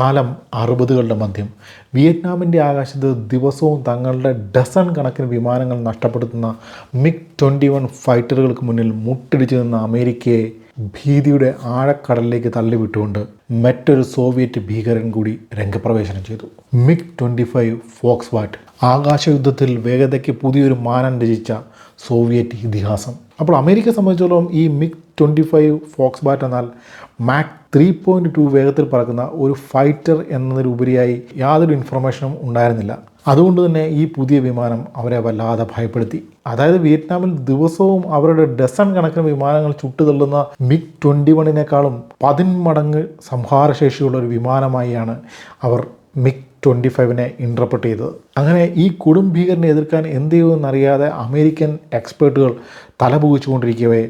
കാലം അറുപതുകളുടെ മധ്യം. വിയറ്റ്നാമിന്റെ ആകാശത്ത് ദിവസവും തങ്ങളുടെ ഡസൺ കണക്കിന് വിമാനങ്ങൾ നഷ്ടപ്പെടുത്തുന്ന മിഗ് ട്വന്റി വൺ ഫൈറ്ററുകൾക്ക് മുന്നിൽ മുട്ടിടിച്ചു നിന്ന അമേരിക്കയെ ഭീതിയുടെ ആഴക്കടലിലേക്ക് തള്ളിവിട്ടുകൊണ്ട് മറ്റൊരു സോവിയറ്റ് ഭീകരൻ കൂടി രംഗപ്രവേശനം ചെയ്തു. MiG twenty five Foxbat ആകാശയുദ്ധത്തിൽ വേഗതയ്ക്ക് പുതിയൊരു മാനം രചിച്ച സോവിയറ്റ് ഇതിഹാസം. അപ്പോൾ അമേരിക്കയെ സംബന്ധിച്ചിടത്തോളം ഈ MiG twenty five Foxbat എന്നാൽ മാക് ത്രീ പോയിന്റ് ടു വേഗത്തിൽ പറക്കുന്ന ഒരു ഫൈറ്റർ എന്നതിലുപരിയായി യാതൊരു ഇൻഫർമേഷനും ഉണ്ടായിരുന്നില്ല. അതുകൊണ്ട് തന്നെ ഈ പുതിയ വിമാനം അവരെ വല്ലാതെ ഭയപ്പെടുത്തി. അതായത് വിയറ്റ്നാമിൽ ദിവസവും അവരുടെ ഡസൺ കണക്കിന് വിമാനങ്ങൾ ചുട്ടുതള്ളുന്ന മിഗ് ട്വന്റി വണ്ണിനേക്കാളും പതിന്മടങ്ങ് സംഹാരശേഷിയുള്ള ഒരു വിമാനമായാണ് അവർ മിഗ് ട്വന്റി ഫൈവിനെ ഇന്റർപ്രറ്റ് ചെയ്തത്. അങ്ങനെ ഈ കൊടും ഭീകരനെ എതിർക്കാൻ എന്ത് ചെയ്യുമെന്നറിയാതെ അമേരിക്കൻ എക്സ്പേർട്ടുകൾ തലപുകിച്ചുകൊണ്ടിരിക്കവേ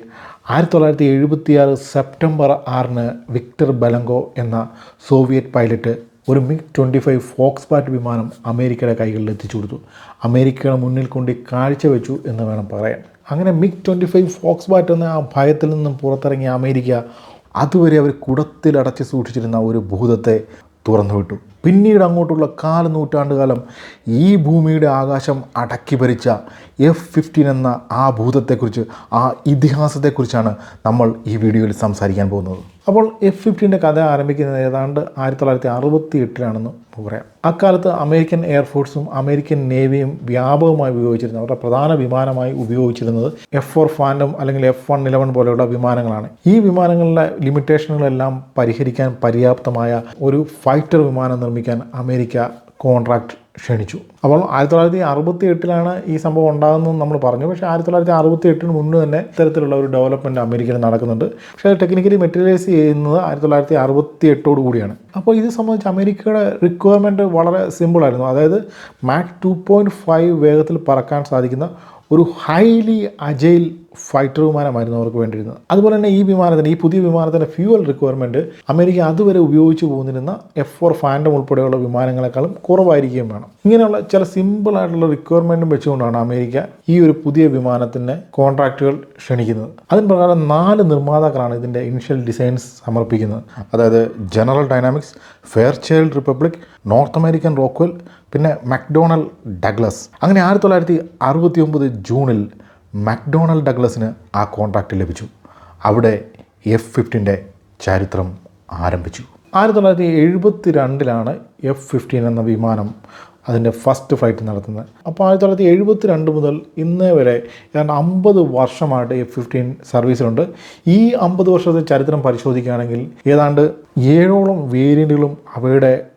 ആയിരത്തി തൊള്ളായിരത്തി എഴുപത്തിയാറ് സെപ്റ്റംബർ ആറിന് വിക്ടർ ബലങ്കോ എന്ന സോവിയറ്റ് പൈലറ്റ് ഒരു MiG twenty five Foxbat വിമാനം അമേരിക്കയുടെ കൈകളിൽ എത്തിച്ചു കൊടുത്തു. അമേരിക്കയുടെ മുന്നിൽ കൊണ്ട് കാഴ്ചവെച്ചു എന്ന് വേണം പറയാൻ. അങ്ങനെ MiG twenty five Foxbat എന്ന ആ ഭയത്തിൽ നിന്നും പുറത്തിറങ്ങിയ അമേരിക്ക അതുവരെ അവർ കുടത്തിലടച്ച് സൂക്ഷിച്ചിരുന്ന ഒരു ഭൂതത്തെ തുറന്നുവിട്ടു. പിന്നീട് അങ്ങോട്ടുള്ള കാല നൂറ്റാണ്ടുകാലം ഈ ഭൂമിയുടെ ആകാശം അടക്കി ഭരിച്ച എഫ് ഫിഫ്റ്റീൻ എന്ന ആ ഭൂതത്തെക്കുറിച്ച് ആ ഇതിഹാസത്തെക്കുറിച്ചാണ് നമ്മൾ ഈ വീഡിയോയിൽ സംസാരിക്കാൻ പോകുന്നത്. അപ്പോൾ എഫ് ഫിഫ്റ്റീന്റെ കഥ ആരംഭിക്കുന്നത് ഏതാണ്ട് ആയിരത്തി തൊള്ളായിരത്തി അറുപത്തി എട്ടിലാണെന്ന് പറയാം. അക്കാലത്ത് അമേരിക്കൻ എയർഫോഴ്സും അമേരിക്കൻ നേവിയും വ്യാപകമായി ഉപയോഗിച്ചിരുന്നത് അവരുടെ പ്രധാന വിമാനമായി ഉപയോഗിച്ചിരുന്നത് എഫ് ഫോർ ഫാൻഡം അല്ലെങ്കിൽ എഫ് വൺ ഇലവൻ പോലെയുള്ള വിമാനങ്ങളാണ്. ഈ വിമാനങ്ങളിലെ ലിമിറ്റേഷനുകളെല്ലാം പരിഹരിക്കാൻ പര്യാപ്തമായ ഒരു ഫൈറ്റർ വിമാനം നിർമ്മിക്കാൻ അമേരിക്ക കോൺട്രാക്ട് ക്ഷണിച്ചു. അപ്പോൾ ആയിരത്തി തൊള്ളായിരത്തി അറുപത്തി എട്ടിലാണ് ഈ സംഭവം ഉണ്ടാകുന്നതെന്ന് നമ്മൾ പറഞ്ഞു. പക്ഷേ ആയിരത്തി തൊള്ളായിരത്തി അറുപത്തി എട്ടിന് മുന്നേ തന്നെ ഇത്തരത്തിലുള്ള ഒരു ഡെവലപ്മെന്റ് അമേരിക്കയിൽ നടക്കുന്നുണ്ട്. പക്ഷേ ടെക്നിക്കലി മെറ്റീരിയലൈസ് ചെയ്യുന്നത് ആയിരത്തി തൊള്ളായിരത്തി അറുപത്തി എട്ടോട് കൂടിയാണ്. അപ്പോൾ ഇത് സംബന്ധിച്ച് അമേരിക്കയുടെ റിക്വയർമെന്റ് വളരെ സിമ്പിളായിരുന്നു അതായത് മാക് ടു പോയിന്റ് ഫൈവ് വേഗത്തിൽ പറക്കാൻ സാധിക്കുന്ന ഒരു ഹൈലി അജൈൽ ഫൈറ്റർ വിമാനമായിരുന്നു അവർക്ക് വേണ്ടിയിരുന്നത് അതുപോലെ തന്നെ ഈ വിമാനത്തിന് ഈ പുതിയ വിമാനത്തിന്റെ ഫ്യൂവൽ റിക്വയർമെന്റ് അമേരിക്ക അതുവരെ ഉപയോഗിച്ച് പോന്നിരുന്ന എഫ് ഫോർ ഫാൻഡം ഉൾപ്പെടെയുള്ള വിമാനങ്ങളെക്കാളും കുറവായിരിക്കുകയും വേണം. ഇങ്ങനെയുള്ള ചില സിമ്പിൾ ആയിട്ടുള്ള റിക്വയർമെന്റും വെച്ചുകൊണ്ടാണ് അമേരിക്ക ഈ ഒരു പുതിയ വിമാനത്തിന് കോൺട്രാക്റ്റുകൾ ക്ഷണിക്കുന്നത്. അതിന് പ്രകാരം നാല് നിർമ്മാതാക്കളാണ് ഇതിന്റെ ഇനിഷ്യൽ ഡിസൈൻസ് സമർപ്പിക്കുന്നത്. അതായത് General Dynamics Fairchild Republic North American Rockwell പിന്നെ മക്ഡോണൽ ഡഗ്ലസ് അങ്ങനെ ആയിരത്തി തൊള്ളായിരത്തി അറുപത്തി ഒമ്പത് ജൂണിൽ മക്ഡൊണൽ ഡഗ്ലസിന് ആ കോൺട്രാക്റ്റ് ലഭിച്ചു. അവിടെ എഫ് ഫിഫ്റ്റീന്റെ ചരിത്രം ആരംഭിച്ചു. ആയിരത്തി തൊള്ളായിരത്തി എഴുപത്തി രണ്ടിലാണ് എഫ് ഫിഫ്റ്റീൻ എന്ന വിമാനം അതിന്റെ ഫസ്റ്റ് ഫ്ലൈറ്റ് നടത്തുന്നത്. അപ്പോൾ ആയിരത്തി തൊള്ളായിരത്തി എഴുപത്തി രണ്ട് മുതൽ ഇന്നേ വരെ ഏതാണ്ട് അമ്പത് വർഷമായിട്ട് എഫ് ഫിഫ്റ്റീൻ സർവീസിലുണ്ട് ഈ അമ്പത് വർഷത്തെ ചരിത്രം പരിശോധിക്കുകയാണെങ്കിൽ ഏതാണ്ട് ഏഴോളം വേരിയന്റുകളും അവയുടെ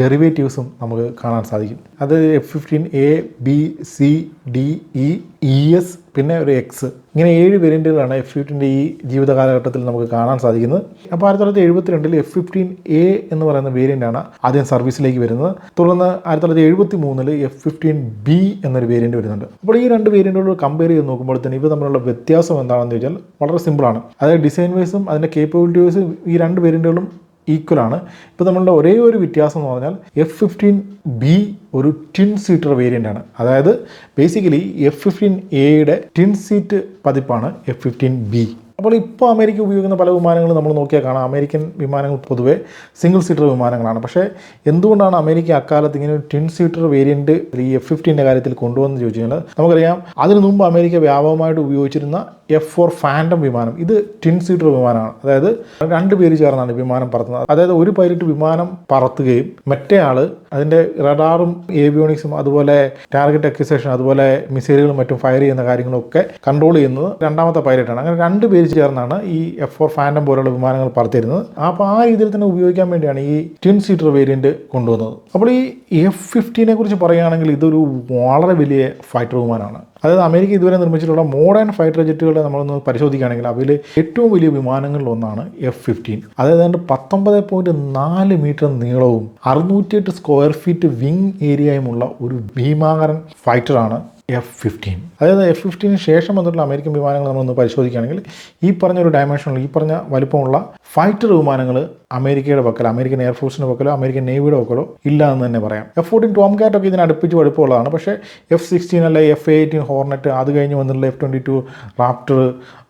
ഡെറിവേറ്റീവ്സും നമുക്ക് കാണാൻ സാധിക്കും. അത് F fifteen A B C D E E S പിന്നെ ഒരു എക്സ് ഇങ്ങനെ ഏഴ് വേരിയന്റുകളാണ് എഫ് ഫിഫ്റ്റീന്റെ ഈ ജീവിത കാലഘട്ടത്തിൽ നമുക്ക് കാണാൻ സാധിക്കുന്നത്. അപ്പോൾ ആയിരത്തി തൊള്ളായിരത്തി എഴുപത്തി രണ്ടിൽ എഫ് ഫിഫ്റ്റീൻ എ എന്ന് പറയുന്ന വേരിയന്റാണ് ആദ്യം സർവീസിലേക്ക് വരുന്നത്. തുടർന്ന് ആയിരത്തി തൊള്ളായിരത്തി എഴുപത്തി മൂന്നിൽ എഫ് ഫിഫ്റ്റീൻ ബി എന്നൊരു വേരിയന്റ് വരുന്നുണ്ട്. അപ്പോൾ ഈ രണ്ട് വേരിയന്റുകളോട് കമ്പയർ ചെയ്ത് നോക്കുമ്പോൾ തന്നെ ഇവ തമ്മിലുള്ള വ്യത്യാസം എന്താണെന്ന് ചോദിച്ചാൽ വളരെ സിമ്പിളാണ് അതായത് ഡിസൈൻ വൈസും അതിന്റെ കേപ്പബിലിറ്റി വൈസും ഈ രണ്ട് വേരിയന്റുകളും ഈക്വലാണ് ഇപ്പോൾ നമ്മളുടെ ഒരേ ഒരു വ്യത്യാസം എന്ന് പറഞ്ഞാൽ എഫ് ഫിഫ്റ്റീൻ ബി ഒരു ടിൻ സീറ്റർ വേരിയന്റ് ആണ്. അതായത് ബേസിക്കലി എഫ് ഫിഫ്റ്റീൻ എയുടെ ടിൻ സീറ്റ് പതിപ്പാണ് എഫ് ഫിഫ്റ്റീൻ ബി അപ്പോൾ ഇപ്പോൾ അമേരിക്ക ഉപയോഗിക്കുന്ന പല വിമാനങ്ങളും നമ്മൾ നോക്കിയാൽ കാണാം. അമേരിക്കൻ വിമാനങ്ങൾ പൊതുവേ സിംഗിൾ സീറ്റർ വിമാനങ്ങളാണ്. പക്ഷേ എന്തുകൊണ്ടാണ് അമേരിക്ക അക്കാലത്ത് ഇങ്ങനെ ഒരു ടിൻ സീറ്റർ വേരിയന്റ് ഈ എഫ് ഫിഫ്റ്റീന്റെ കാര്യത്തിൽ കൊണ്ടുവന്ന് ചോദിച്ചു കഴിഞ്ഞാൽ നമുക്കറിയാം അതിനു മുമ്പ് അമേരിക്ക വ്യാപകമായിട്ട് ഉപയോഗിച്ചിരുന്ന എഫ് ഫോർ ഫാൻഡം വിമാനം ഇത് ടിൻ സീറ്റർ വിമാനമാണ്. അതായത് രണ്ട് പേര് ചേർന്നാണ് വിമാനം പറത്തുന്നത്. അതായത് ഒരു പൈലറ്റ് വിമാനം പറത്തുകയും മറ്റേ ആൾ അതിന്റെ റഡാറും ഏവിയോണിക്സും അതുപോലെ ടാർഗറ്റ് അക്വിസേഷൻ അതുപോലെ മിസൈലുകളും മറ്റും ഫയർ ചെയ്യുന്ന കാര്യങ്ങളൊക്കെ കൺട്രോൾ ചെയ്യുന്നത് രണ്ടാമത്തെ പൈലറ്റാണ് അങ്ങനെ രണ്ട് പേര് ചേർന്നാണ് ഈ എഫ് ഫോർ ഫാൻഡം പോലുള്ള വിമാനങ്ങൾ പറത്തിരുന്നത് അപ്പോൾ ആ രീതിയിൽ തന്നെ ഉപയോഗിക്കാൻ വേണ്ടിയാണ് ഈ ട്വിൻ സീറ്റർ വേരിയന്റ് കൊണ്ടുവന്നത്. അപ്പോൾ ഈ എഫ് ഫിഫ്റ്റീനെ കുറിച്ച് പറയുകയാണെങ്കിൽ ഇതൊരു വളരെ വലിയ ഫൈറ്റർ വിമാനമാണ്. അതായത് അമേരിക്ക ഇതുവരെ നിർമ്മിച്ചിട്ടുള്ള മോഡേൺ ഫൈറ്റർ ജെറ്റുകളെ നമ്മളൊന്ന് പരിശോധിക്കുകയാണെങ്കിൽ അവയിൽ ഏറ്റവും വലിയ വിമാനങ്ങളിൽ ഒന്നാണ് എഫ് ഫിഫ്റ്റീൻ അതായത് അതിന്റെ പത്തൊമ്പത് പോയിന്റ് നാല് മീറ്റർ നീളവും അറുന്നൂറ്റിയെട്ട് സ്ക്വയർ ഫീറ്റ് വിങ് ഏരിയയുമുള്ള ഒരു ഭീമാകരൻ ഫൈറ്ററാണ് എഫ് ഫിഫ്റ്റീൻ അതായത് എഫ് ഫിഫ്റ്റീന് ശേഷം വന്നിട്ടുള്ള അമേരിക്കൻ വിമാനങ്ങൾ നമ്മളൊന്ന് പരിശോധിക്കുകയാണെങ്കിൽ ഈ പറഞ്ഞ ഒരു ഡയമെൻഷനിൽ ഈ പറഞ്ഞ വലുപ്പമുള്ള ഫൈറ്റർ വിമാനങ്ങൾ അമേരിക്കയുടെ പക്കലോ അമേരിക്കൻ എയർഫോഴ്സിന്റെ പക്കലോ അമേരിക്കൻ നേവിയുടെ പക്കലോ ഇല്ല എന്ന് തന്നെ പറയാം. എഫ് ഫോർട്ടീൻ ടോം കാറ്റ് ഒക്കെ ഇതിന് അടുപ്പിച്ച് വലുപ്പമുള്ളതാണ് പക്ഷേ എഫ് സിക്സ്റ്റീൻ അല്ലെ എഫ് എയ്റ്റീൻ ഹോർണറ്റ് അത് കഴിഞ്ഞ് വന്നിട്ടുള്ള എഫ് ട്വന്റി ടു റാപ്റ്റർ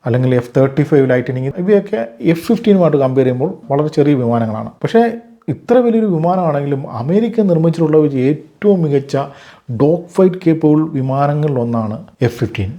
അല്ലെങ്കിൽ എഫ് തേർട്ടി ഫൈവ് ലൈറ്റനിങ് ഇവയൊക്കെ എഫ് ഫിഫ്റ്റീനുമായിട്ട് കമ്പയർ ചെയ്യുമ്പോൾ വളരെ ചെറിയ വിമാനങ്ങളാണ്. പക്ഷേ ഇത്ര വലിയൊരു വിമാനമാണെങ്കിലും അമേരിക്ക നിർമ്മിച്ചിട്ടുള്ള ഒരു ഏറ്റവും മികച്ച ഡോഗ് ഫൈറ്റ് കേപ്പബിൾ വിമാനങ്ങളിലൊന്നാണ് എഫ് ഫിഫ്റ്റീൻ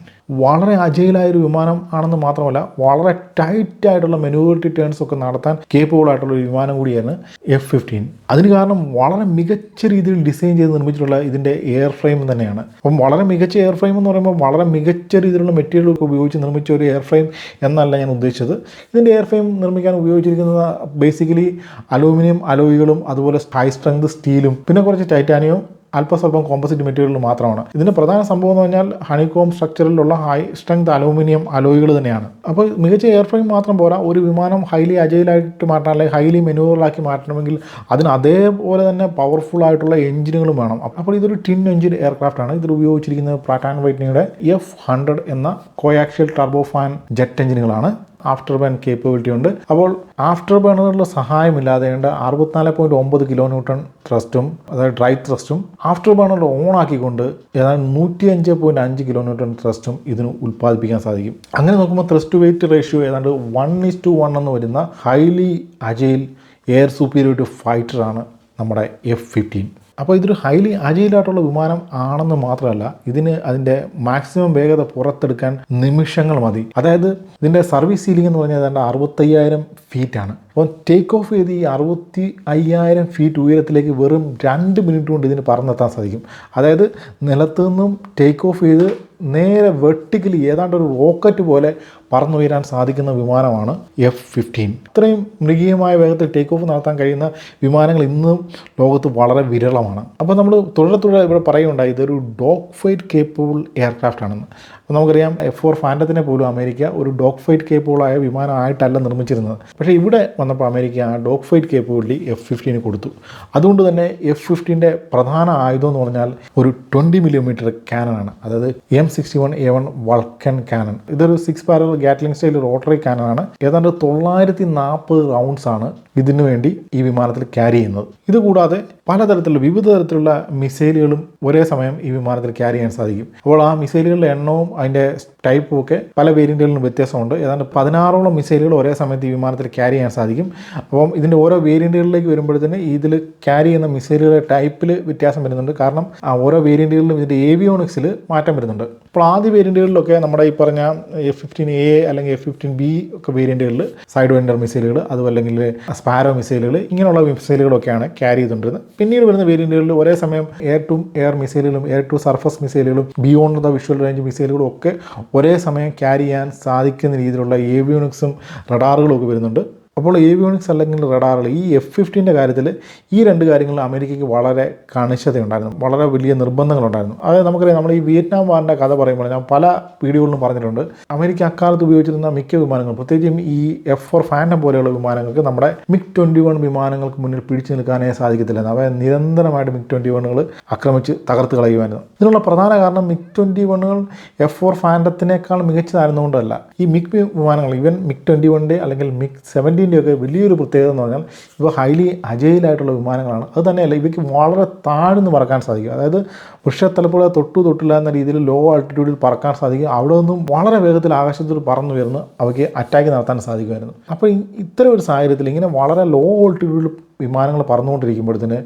വളരെ അജയിലായൊരു വിമാനം ആണെന്ന് മാത്രമല്ല വളരെ ടൈറ്റ് ആയിട്ടുള്ള മെനുവേറിറ്റി ടേൺസ് ഒക്കെ നടത്താൻ കേപ്പബിൾ ആയിട്ടുള്ള ഒരു വിമാനം കൂടിയാണ് എഫ് ഫിഫ്റ്റീൻ അതിന് കാരണം വളരെ മികച്ച രീതിയിൽ ഡിസൈൻ ചെയ്ത് നിർമ്മിച്ചിട്ടുള്ള ഇതിന്റെ എയർ ഫ്രെയിം തന്നെയാണ്. അപ്പം വളരെ മികച്ച എയർ ഫ്രെയിം എന്ന് പറയുമ്പോൾ വളരെ മികച്ച രീതിയിലുള്ള മെറ്റീരിയലൊക്കെ ഉപയോഗിച്ച് നിർമ്മിച്ച ഒരു എയർ ഫ്രെയിം എന്നല്ല ഞാൻ ഉദ്ദേശിച്ചത്. ഇതിന്റെ എയർ ഫ്രെയിം നിർമ്മിക്കാൻ ഉപയോഗിച്ചിരിക്കുന്നത് ബേസിക്കലി അലൂമിനിയം അലോയികളും അതുപോലെ ഹൈ സ്ട്രെങ്ത് സ്റ്റീലും പിന്നെ കുറച്ച് ടൈറ്റാനിയവും അല്പസ്വല്പം കോമ്പസിറ്റ് മെറ്റീരിയൽ മാത്രമാണ്. ഇതിന്റെ പ്രധാന സംഭവം എന്ന് പറഞ്ഞാൽ ഹണികോം സ്ട്രക്ചറിലുള്ള ഹൈ സ്ട്രെങ്ത് അലൂമിനിയം അലോയികൾ തന്നെയാണ്. അപ്പോൾ മികച്ച എയർ ഫ്രെയിം മാത്രം പോരാ ഒരു വിമാനം ഹൈലി അജയിലായിട്ട് മാറ്റണം അല്ലെങ്കിൽ ഹൈലി മെനുവറാക്കി മാറ്റണമെങ്കിൽ അതിന് അതേപോലെ തന്നെ പവർഫുൾ ആയിട്ടുള്ള എഞ്ചിനുകളും വേണം. അപ്പോൾ ഇതൊരു ടിൻ എഞ്ചിൻ എയർക്രാഫ്റ്റ് ആണ്. ഇതിൽ ഉപയോഗിച്ചിരിക്കുന്നത് പ്രാറ്റ് ആൻഡ് വൈറ്റ്നിയുടെ എഫ് ഹൺഡ്രഡ് എന്ന കോയാക്ഷ്യൽ ടർബോഫാൻ ജെറ്റ് എഞ്ചിനുകളാണ് ആഫ്റ്റർ ബേൺ കേപ്പബിലിറ്റി ഉണ്ട്. അപ്പോൾ ആഫ്റ്റർ ബേണറുകളുടെ സഹായമില്ലാതെ അറുപത്തിനാല് പോയിന്റ് ഒമ്പത് കിലോ ന്യൂട്ടൺ ത്രസ്റ്റും അതായത് ഡ്രൈ ത്രസ്റ്റും ആഫ്റ്റർ ബേണർ ഓൺ ആക്കിക്കൊണ്ട് ഏതാണ്ട് നൂറ്റി അഞ്ച് പോയിന്റ് അഞ്ച് കിലോ ന്യൂട്ടൺ ത്രസ്റ്റും ഇതിന് ഉൽപ്പാദിപ്പിക്കാൻ സാധിക്കും. അങ്ങനെ നോക്കുമ്പോൾ ത്രസ്റ്റ് വെയിറ്റ് റേഷ്യോ ഏതാണ്ട് വൺ ഇസ് ടു വൺ എന്ന് വരുന്ന ഹൈലി അജയിൽ എയർ സൂപ്പീരിയോറിറ്റി ഫൈറ്ററാണ് നമ്മുടെ എഫ് ഫിഫ്റ്റീൻ അപ്പോൾ ഇതൊരു ഹൈലി അജയിലായിട്ടുള്ള വിമാനം ആണെന്ന് മാത്രമല്ല ഇതിന് അതിന്റെ മാക്സിമം വേഗത പുറത്തെടുക്കാൻ നിമിഷങ്ങൾ മതി. അതായത് ഇതിന്റെ സർവീസ് സീലിംഗ് എന്ന് പറഞ്ഞാൽ ഏതാണ്ട് അറുപത്തയ്യായിരം ഫീറ്റാണ് അപ്പോൾ ടേക്ക് ഓഫ് ചെയ്ത് ഈ അറുപത്തി അയ്യായിരം ഫീറ്റ് ഉയരത്തിലേക്ക് വെറും രണ്ട് മിനിറ്റ് കൊണ്ട് ഇതിന് പറന്നെത്താൻ സാധിക്കും. അതായത് നിലത്തു നിന്നും ടേക്ക് ഓഫ് ചെയ്ത് നേരെ വെർട്ടിക്കലി ഏതാണ്ട് ഒരു റോക്കറ്റ് പോലെ പറന്നുയരാൻ സാധിക്കുന്ന വിമാനമാണ് എഫ് ഫിഫ്റ്റീൻ ഇത്രയും മൃഗീയമായ വേഗത്തിൽ ടേക്ക് ഓഫ് നടത്താൻ കഴിയുന്ന വിമാനങ്ങൾ ഇന്നും ലോകത്ത് വളരെ വിരളമാണ്. അപ്പോൾ നമ്മൾ തുടരെ തുടരെ ഇവിടെ പറയുകയുണ്ടായി ഇതൊരു ഡോഗ് ഫൈറ്റ് കേപ്പബിൾ എയർക്രാഫ്റ്റ് ആണെന്ന്. അപ്പോൾ നമുക്കറിയാം എഫ് ഫോർ ഫാൻഡത്തിനെ പോലും അമേരിക്ക ഒരു ഡോഗ് ഫൈറ്റ് കേപ്പബിളായ വിമാനമായിട്ടല്ല നിർമ്മിച്ചിരുന്നത്. പക്ഷേ ഇവിടെ വന്നപ്പോൾ അമേരിക്ക ആ ഡോഗ് ഫൈറ്റ് കേപ്പബിലിറ്റി എഫ് ഫിഫ്റ്റീന് കൊടുത്തു. അതുകൊണ്ട് തന്നെ എഫ് ഫിഫ്റ്റീന്റെ പ്രധാന ആയുധം എന്ന് പറഞ്ഞാൽ ഒരു ട്വന്റി മില്ലിമീറ്റർ ക്യാനനാണ് അതായത് M sixty one A one Vulcan cannon ഇതൊരു six barrel Gatling style rotary ക്യാനനാണ് ഏതാണ്ട് തൊള്ളായിരത്തി നാൽപ്പത് റൗണ്ട്സ് ആണ് ഇതിനു വേണ്ടി ഈ വിമാനത്തിൽ ക്യാരി ചെയ്യുന്നത്. ഇതുകൂടാതെ പലതരത്തിലുള്ള വിവിധ തരത്തിലുള്ള മിസൈലുകളും ഒരേ സമയം ഈ വിമാനത്തിൽ ക്യാരി ചെയ്യാൻ സാധിക്കും. അപ്പോൾ ആ മിസൈലുകളുടെ എണ്ണവും അതിന്റെ ടൈപ്പും ഒക്കെ പല വേരിയന്റുകളിലും വ്യത്യാസമുണ്ട്. ഏതാണ്ട് പതിനാറോളം മിസൈലുകൾ ഒരേ സമയത്ത് ഈ വിമാനത്തിൽ ക്യാരി ചെയ്യാൻ സാധിക്കും. അപ്പം ഇതിന്റെ ഓരോ വേരിയന്റുകളിലേക്ക് വരുമ്പോഴത്തേന് ഇതിൽ ക്യാരി ചെയ്യുന്ന മിസൈലുകളുടെ ടൈപ്പിൽ വ്യത്യാസം വരുന്നുണ്ട്. കാരണം ആ ഓരോ വേരിയന്റുകളിലും ഇതിന്റെ ഏവിയോണിക്സിൽ മാറ്റം വരുന്നുണ്ട്. അപ്പോൾ ആദ്യ വേരിയന്റുകളിലൊക്കെ നമ്മുടെ ഈ പറഞ്ഞ എഫ് ഫിഫ്റ്റീൻ എ അല്ലെങ്കിൽ എഫ് ഫിഫ്റ്റീൻ ബി ഒക്കെ വേരിയന്റുകളിൽ സൈഡ് വെൻഡർ മിസൈലുകൾ അതുമല്ലെങ്കിൽ സ്പാരോ മിസൈലുകൾ ഇങ്ങനെയുള്ള മിസൈലുകളൊക്കെയാണ് ക്യാരി ചെയ്തുകൊണ്ടിരുന്നത്. പിന്നീട് വരുന്ന വേരിയന്റുകളിൽ ഒരേ സമയം എയർ ടു എയർ മിസൈലുകളും എയർ ടു സർഫസ് മിസൈലുകളും ബിയോണ്ട് ദ വിഷ്വൽ റേഞ്ച് മിസൈലുകളും ഒക്കെ ഒരേ സമയം ക്യാരി ചെയ്യാൻ സാധിക്കുന്ന രീതിയിലുള്ള ഏവിയോണിക്സും റഡാറുകളും ഒക്കെ വരുന്നുണ്ട്. അപ്പോൾ ഏവിയോണിക്സ് അല്ലെങ്കിൽ റഡാറുകൾ ഈ എഫ് ഫിഫ്റ്റീന്റെ കാര്യത്തിൽ ഈ രണ്ട് കാര്യങ്ങൾ അമേരിക്കയ്ക്ക് വളരെ കണിശതയുണ്ടായിരുന്നു. വളരെ വലിയ നിർബന്ധങ്ങളുണ്ടായിരുന്നു. അതായത് നമുക്കറിയാം നമ്മൾ ഈ വിയറ്റ്നാം വാറിന്റെ കഥ പറയുമ്പോൾ ഞാൻ പല വീഡിയോകളിലും പറഞ്ഞിട്ടുണ്ട്. അമേരിക്ക അക്കാലത്ത് ഉപയോഗിച്ചിരുന്ന മിക്ക വിമാനങ്ങളും പ്രത്യേകിച്ചും ഈ എഫ് ഫോർ ഫാന്റം പോലെയുള്ള വിമാനങ്ങൾക്ക് നമ്മുടെ മിഗ് ട്വന്റി വൺ വിമാനങ്ങൾക്ക് മുന്നിൽ പിടിച്ചു നിൽക്കാനേ സാധിക്കത്തില്ല അവയെ നിരന്തരമായിട്ട് മിഗ് ട്വന്റി വണ്ണുകൾ ആക്രമിച്ച് തകർത്ത് കളയുമായിരുന്നു. ഇതിനുള്ള പ്രധാന കാരണം മിഗ് ട്വന്റി വണ്ണുകൾ എഫ് ഫോർ ഫാന്റത്തിനേക്കാൾ മികച്ചതായിരുന്നുകൊണ്ടല്ല ഈ മിഗ് വിമാനങ്ങൾ ഈവൻ മിഗ് ട്വന്റി വണ്ണിന്റെ അല്ലെങ്കിൽ മിഗ് സെവന്റീന്റെ ഒക്കെ വലിയൊരു പ്രത്യേകത എന്ന് പറഞ്ഞാൽ ഇവ ഹൈലി അജയിലായിട്ടുള്ള വിമാനങ്ങളാണ്. അത് തന്നെയല്ല ഇവയ്ക്ക് വളരെ താഴ്ന്ന് പറക്കാൻ സാധിക്കും. അതായത് വൃക്ഷത്തലപ്പുഴ തൊട്ടു തൊട്ടില്ല എന്ന രീതിയിൽ ലോ ആൾട്ടിറ്റ്യൂഡിൽ പറക്കാൻ സാധിക്കും. അവിടെ നിന്നും വളരെ വേഗത്തിൽ ആകാശത്തിൽ പറന്നു വരുന്ന അവയ്ക്ക് അറ്റാക്ക് നടത്താൻ സാധിക്കുമായിരുന്നു. അപ്പോൾ ഇത്തരം ഒരു സാഹചര്യത്തിൽ ഇങ്ങനെ വളരെ ലോ ആൾട്ടിറ്റ്യൂഡിൽ വിമാനങ്ങൾ പറന്നുകൊണ്ടിരിക്കുമ്പോഴത്തേന്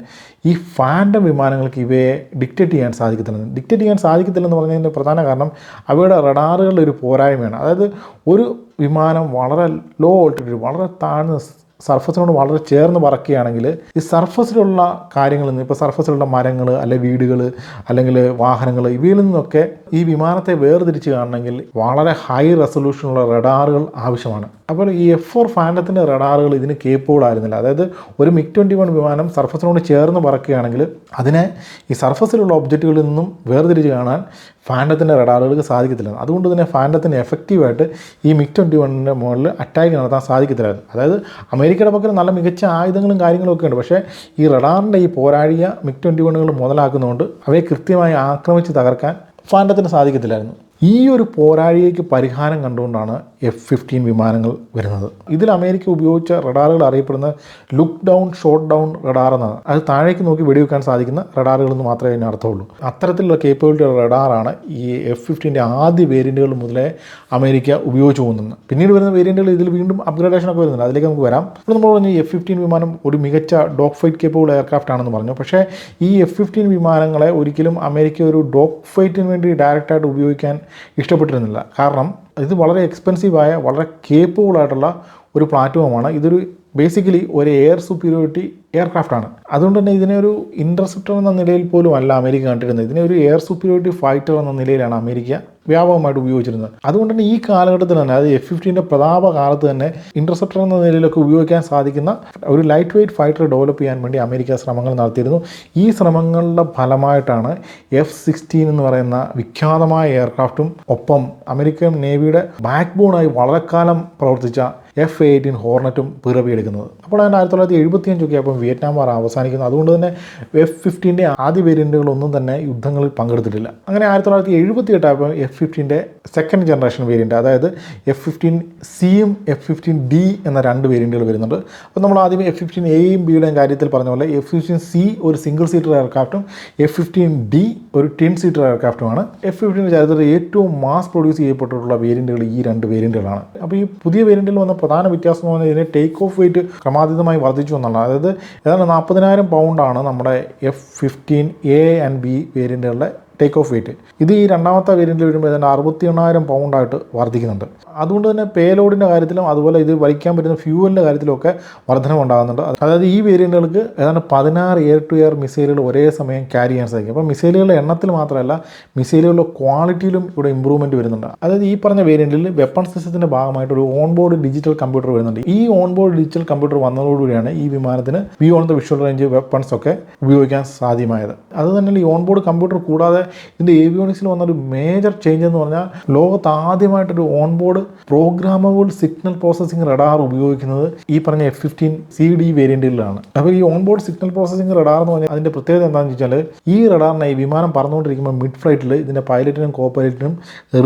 ഈ ഫാന്റം വിമാനങ്ങൾക്ക് ഇവയെ ഡിക്റ്റേറ്റ് ചെയ്യാൻ സാധിക്കത്തില്ല ഡിക്റ്റേറ്റ് ചെയ്യാൻ സാധിക്കത്തില്ലെന്ന് പറഞ്ഞതിന്റെ പ്രധാന കാരണം അവയുടെ റഡാറുകളുടെ ഒരു പോരായ്മയാണ്. അതായത് ഒരു വിമാനം വളരെ ലോ ഓൾട്ടിറ്റ്യൂഡ് വളരെ താഴ്ന്ന സർഫസിനോട് വളരെ ചേർന്ന് പറക്കുകയാണെങ്കിൽ ഈ സർഫസിലുള്ള കാര്യങ്ങളിൽ നിന്ന് ഇപ്പോൾ സർഫസിലുള്ള മരങ്ങൾ അല്ലെ വീടുകൾ അല്ലെങ്കിൽ വാഹനങ്ങൾ ഇവയിൽ നിന്നൊക്കെ ഈ വിമാനത്തെ വേർതിരിച്ച് കാണണമെങ്കിൽ വളരെ ഹൈ റെസൊല്യൂഷനുള്ള റഡാറുകൾ ആവശ്യമാണ്. അപ്പോൾ ഈ എഫ് ഫോർ ഫാൻഡത്തിന്റെ റഡാറുകൾ ഇതിന് കേപ്പബിൾ ആയിരുന്നില്ല. അതായത് ഒരു മിഗ് ട്വന്റി വൺ വിമാനം സർഫസിനോട് ചേർന്ന് പറക്കുകയാണെങ്കിൽ അതിനെ ഈ സർഫസിലുള്ള ഒബ്ജക്റ്റുകളിൽ നിന്നും വേർതിരിച്ച് കാണാൻ ഫാന്റത്തിന്റെ റഡാറുകൾക്ക് സാധിക്കത്തില്ല. അതുകൊണ്ട് തന്നെ ഫാൻഡത്തിന് എഫക്റ്റീവായിട്ട് ഈ മിഗ് ട്വന്റി വണ്ണിന്റെ മുകളിൽ അറ്റാക്ക് നടത്താൻ സാധിക്കത്തില്ലായിരുന്നു. അതായത് അമേരിക്കയുടെ പക്കൽ നല്ല മികച്ച ആയുധങ്ങളും കാര്യങ്ങളും ഒക്കെ ഉണ്ട്. പക്ഷേ ഈ റഡാറിന്റെ ഈ പോരാഴിയ മിഗ് ട്വന്റി വണ്ണുകൾ മുതലാക്കുന്നതുകൊണ്ട് അവയെ കൃത്യമായി ആക്രമിച്ച് തകർക്കാൻ ഫാൻഡത്തിന് സാധിക്കത്തില്ലായിരുന്നു. ഈ ഒരു പോരാഴിയയ്ക്ക് പരിഹാരം കണ്ടുകൊണ്ടാണ് എഫ് ഫിഫ്റ്റീൻ വിമാനങ്ങൾ വരുന്നത്. ഇതിൽ അമേരിക്ക ഉപയോഗിച്ച റഡാറുകൾ അറിയപ്പെടുന്ന look down shoot down radar എന്നാണ്. അത് താഴേക്ക് നോക്കി വെടിവെക്കാൻ സാധിക്കുന്ന റഡാറുകൾ എന്ന് മാത്രമേ അതിന് അർത്ഥമുള്ളൂ. അത്തരത്തിലുള്ള കേപ്പബിലിറ്റി റഡാറാണ് ഈ എഫ് ഫിഫ്റ്റീന്റെ ആദ്യ വേരിയന്റുകൾ മുതലേ അമേരിക്ക ഉപയോഗിച്ച് പോകുന്നത്. പിന്നീട് വരുന്ന വേരിയന്റുകൾ ഇതിൽ വീണ്ടും അപ്ഗ്രേഡേഷൻ ഒക്കെ വരുന്നുണ്ട്. അതിലേക്ക് നമുക്ക് വരാം. ഇപ്പോൾ നമ്മൾ പറഞ്ഞു എഫ് ഫിഫ്റ്റീൻ വിമാനം ഒരു മികച്ച ഡോഗ് ഫൈറ്റ് കേപ്പബിൾ എയർക്രാഫ്റ്റ് ആണെന്ന് പറഞ്ഞു. പക്ഷേ ഈ എഫ് ഫിഫ്റ്റീൻ വിമാനങ്ങളെ ഒരിക്കലും അമേരിക്ക ഒരു ഡോഗ് ഫൈറ്റിന് വേണ്ടി ഡയറക്റ്റായിട്ട് ഉപയോഗിക്കാൻ ഇഷ്ടപ്പെട്ടിരുന്നില്ല. കാരണം ഇത് വളരെ എക്സ്പെൻസീവായ വളരെ കേപ്പബിൾ ആയിട്ടുള്ള ഒരു പ്ലാറ്റ്ഫോമാണ്. ഇതൊരു ബേസിക്കലി ഒരു എയർ സുപ്പീരിയോറിറ്റി എയർക്രാഫ്റ്റ് ആണ്. അതുകൊണ്ട് തന്നെ ഇതിനെ ഒരു ഇന്റർസെപ്റ്റർ എന്ന നിലയിൽ പോലും അല്ല അമേരിക്ക കണ്ടിരുന്നത്. ഇതിനെ ഒരു എയർ സുപ്പീരിയോറിറ്റി ഫൈറ്റർ എന്ന നിലയിലാണ് അമേരിക്ക വ്യാപകമായിട്ട് ഉപയോഗിച്ചിരുന്നത്. അതുകൊണ്ട് തന്നെ ഈ കാലഘട്ടത്തിൽ തന്നെ അതായത് എഫ് ഫിഫ്റ്റീന്റെ പ്രതാപ കാലത്ത് തന്നെ ഇന്റർസെപ്റ്റർ എന്ന നിലയിലൊക്കെ ഉപയോഗിക്കാൻ സാധിക്കുന്ന ഒരു ലൈറ്റ് വെയ്റ്റ് ഫൈറ്റർ ഡെവലപ്പ് ചെയ്യാൻ വേണ്ടി അമേരിക്ക ശ്രമങ്ങൾ നടത്തിയിരുന്നു. ഈ ശ്രമങ്ങളുടെ ഫലമായിട്ടാണ് എഫ് സിക്സ്റ്റീൻ എന്ന് പറയുന്ന വിഖ്യാതമായ എയർക്രാഫ്റ്റും ഒപ്പം അമേരിക്കൻ നേവിയുടെ ബാക്ക് ബോണായി വളരെക്കാലം പ്രവർത്തിച്ച എഫ് എയ്റ്റീൻ ഹോർണറ്റും പിറവിയെടുക്കുന്നത് അപ്പോൾ അതിന് ആയിരത്തി തൊള്ളായിരത്തി എഴുപത്തി അഞ്ചൊക്കെ ആയപ്പോൾ വിയറ്റ്നാം വാർ അവസാനിക്കുന്നത് അതുകൊണ്ട് തന്നെ എഫ് ഫിഫ്റ്റീന്റെ ആദ്യ വേരിയന്റുകളൊന്നും തന്നെ യുദ്ധങ്ങളിൽ പങ്കെടുത്തിട്ടില്ല. അങ്ങനെ ആയിരത്തി തൊള്ളായിരത്തി എഴുപത്തി എട്ടായപ്പോൾ എഫ് ഫിഫ്റ്റീന്റെ സെക്കൻഡ് ജനറേഷൻ വേരിയന്റ് അതായത് എഫ് ഫിഫ്റ്റീൻ സിയും എഫ് ഫിഫ്റ്റീൻ ഡി എന്ന രണ്ട് വേരിയന്റുകൾ വരുന്നുണ്ട്. അപ്പോൾ നമ്മൾ ആദ്യം എഫ് ഫിഫ്റ്റീൻ എയും ബിയുടെയും കാര്യത്തിൽ പറഞ്ഞ പോലെ എഫ് ഫിഫ്റ്റീൻ സി ഒരു സിംഗിൾ സീറ്റർ എയർക്രാഫ്റ്റും എഫ് ഫിഫ്റ്റീൻ ഡി ഒരു ടെൻ സീറ്റർ എയർക്രാഫ്റ്റുമാണ് എഫ് ഫിഫ്റ്റീന്റെ ചരിത്രത്തിൽ ഏറ്റവും മാസ് പ്രൊഡ്യൂസ് ചെയ്യപ്പെട്ടിട്ടുള്ള വേരിയന്റുകൾ ഈ രണ്ട് വേരിയന്റുകളാണ് അപ്പോൾ ഈ പുതിയ വേരിയന്റിൽ വന്ന പ്രധാന വ്യത്യാസം എന്ന് പറഞ്ഞാൽ ഇതിന് ടേക്ക് ഓഫ് വെയിറ്റ് ക്രമാതീതമായി വർദ്ധിച്ചു എന്നാണ്. അതായത് ഏതാണ്ട് നാൽപ്പതിനായിരം പൗണ്ടാണ് നമ്മുടെ F fifteen A and B വേരിയന്റുകളുടെ take off weight ഇത് ഈ രണ്ടാമത്തെ വേരിയന്റിൽ വരുമ്പോൾ ഏതാണ്ട് അറുപത്തി എണ്ണായിരം പൗണ്ടായിട്ട് വർദ്ധിക്കുന്നുണ്ട്. അതുകൊണ്ട് തന്നെ പേലോഡിന്റെ കാര്യത്തിലും അതുപോലെ ഇത് വലിക്കാൻ പറ്റുന്ന ഫ്യൂവലിന്റെ കാര്യത്തിലൊക്കെ വർധനം ഉണ്ടാകുന്നുണ്ട്. അതായത് ഈ വേരിയന്റുകൾക്ക് ഏതാണ്ട് പതിനാറ് എയർ ടു എയർ മിസൈലുകൾ ഒരേ സമയം ക്യാരി ചെയ്യാൻ സാധിക്കും. അപ്പോൾ മിസൈലുകളുടെ എണ്ണത്തിൽ മാത്രമല്ല മിസൈലുകളുടെ ക്വാളിറ്റിയിലും ഇവിടെ ഇമ്പ്രൂവ്മെന്റ് വരുന്നുണ്ട്. അതായത് ഈ പറഞ്ഞ വേരിയന്റിൽ വെപ്പൺ സിസ്റ്റത്തിന്റെ ഭാഗമായിട്ട് ഒരു ഓൺ ബോർഡ് ഡിജിറ്റൽ കമ്പ്യൂട്ടർ വരുന്നുണ്ട്. ഈ ഓൺ ബോർഡ് ഡിജിറ്റൽ കമ്പ്യൂട്ടർ വന്നതോടുകൂടിയാണ് ഈ വിമാനത്തിന് on the visual range weapons ഒക്കെ ഉപയോഗിക്കാൻ സാധ്യമായത്. അത് തന്നെ ഈ ഓൺ ബോർഡ് കമ്പ്യൂട്ടർ കൂടാതെ ഇതിന്റെ ഏവിയോണിക്സിൽ വന്നൊരു മേജർ ചേഞ്ച് എന്ന് പറഞ്ഞാൽ ലോകത്ത് ആദ്യമായിട്ടൊരു on board programmable signal processing radar ഉപയോഗിക്കുന്നത് ഈ പറഞ്ഞ എഫ് ഫിഫ്റ്റീൻ സി ഡി വേരിയന്റുകളിലാണ് അപ്പോൾ ഈ on board signal processing radar എന്ന് പറഞ്ഞാൽ അതിന്റെ പ്രത്യേകത എന്താണെന്ന് വെച്ചാൽ ഈ റഡാറിനെ വിമാനം പറന്നുകൊണ്ടിരിക്കുമ്പോൾ മിഡ് ഫ്ലൈറ്റിൽ ഇതിന്റെ പൈലറ്റിനും കോ പൈലറ്റിനും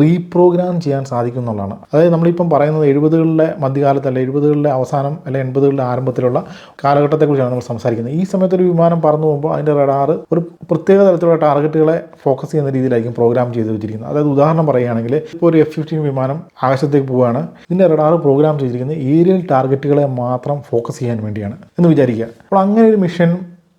റീപ്രോഗ്രാം ചെയ്യാൻ സാധിക്കും എന്നുള്ളതാണ്. അതായത് നമ്മളിപ്പം പറയുന്നത് എഴുപതുകളിലെ മധ്യകാലത്തല്ല എഴുപതുകളിലെ അവസാനം അല്ലെ എൺപതുകളുടെ ആരംഭത്തിലുള്ള കാലഘട്ടത്തെക്കുറിച്ചാണ് നമ്മൾ സംസാരിക്കുന്നത്. ഈ സമയത്ത് ഒരു വിമാനം പറന്നു പോകുമ്പോൾ അതിന്റെ റഡാർ ഒരു പ്രത്യേക തരത്തിലുള്ള ടാർഗറ്റുകളെ ഫോക്കസ് ചെയ്യുന്ന രീതിയിലായിരിക്കും പ്രോഗ്രാം ചെയ്ത് വെച്ചിരിക്കുന്നത്. അതായത് ഉദാഹരണം പറയുകയാണെങ്കിൽ ഇപ്പോൾ ഒരു എഫ് ഫിഫ്റ്റീൻ വിമാനം ആകാശത്തേക്ക് പോവുകയാണ്. ഇതിന്റെ റഡാർ പ്രോഗ്രാം ചെയ്തിരിക്കുന്നത് ഏരിയൽ ടാർഗറ്റുകളെ മാത്രം ഫോക്കസ് ചെയ്യാൻ വേണ്ടിയാണ് എന്ന് വിചാരിക്കുക. അപ്പോൾ അങ്ങനെ ഒരു മിഷൻ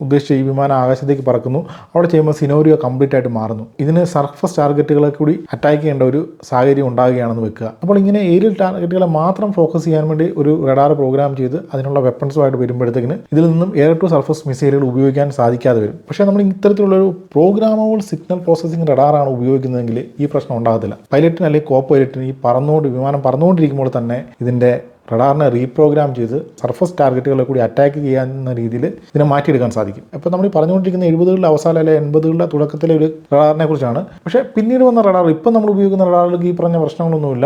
ഉദ്ദേശിച്ച് ഈ വിമാനം ആകാശത്തേക്ക് പറക്കുന്നു. അവിടെ ചെയ്യുമ്പോൾ സിനോറിയോ കംപ്ലീറ്റ് ആയിട്ട് മാറുന്നു. ഇതിന് സർഫസ് ടാർഗറ്റുകളെ കൂടി അറ്റാക്ക് ചെയ്യേണ്ട ഒരു സാഹചര്യം ഉണ്ടാകുകയാണെന്ന് വെക്കുക. അപ്പോൾ ഇങ്ങനെ ഏരിയൽ ടാർഗറ്റുകളെ മാത്രം ഫോക്കസ് ചെയ്യാൻ വേണ്ടി ഒരു റഡാർ പ്രോഗ്രാം ചെയ്ത് അതിനുള്ള വെപ്പൺസുമായിട്ട് വരുമ്പോഴത്തേക്കിന് ഇതിൽ നിന്നും എയർ ടു സർഫസ് മിസൈലുകൾ ഉപയോഗിക്കാൻ സാധിക്കാതെ വരും. പക്ഷേ നമ്മൾ ഇത്തരത്തിലുള്ളൊരു പ്രോഗ്രാമബിൾ സിഗ്നൽ പ്രോസസ്സിംഗ് റഡാറാണ് ഉപയോഗിക്കുന്നതെങ്കിൽ ഈ പ്രശ്നം ഉണ്ടാകത്തില്ല. പൈലറ്റിന് അല്ലെങ്കിൽ കോ പൈലറ്റിന് ഈ പറന്നുകൊണ്ട് വിമാനം പറന്നുകൊണ്ടിരിക്കുമ്പോൾ തന്നെ ഇതിന്റെ റഡാറിനെ റീപ്രോഗ്രാം ചെയ്ത് സർഫസ് ടാർഗറ്റുകളെ കൂടി അറ്റാക്ക് ചെയ്യാവുന്ന രീതിയിൽ ഇതിനെ മാറ്റിയെടുക്കാൻ സാധിക്കും. അപ്പോൾ നമ്മൾ പറഞ്ഞുകൊണ്ടിരിക്കുന്ന എഴുപതുകളുടെ അവസാനം അല്ലെ എൺപതുകളുടെ തുടക്കത്തിലെ ഒരു റഡാറിനെ കുറിച്ചാണ്. പക്ഷേ പിന്നീട് വന്ന റഡാർ ഇപ്പം നമ്മൾ ഉപയോഗിക്കുന്ന റഡാറുകൾക്ക് ഈ പറഞ്ഞ പ്രശ്നങ്ങളൊന്നുമില്ല.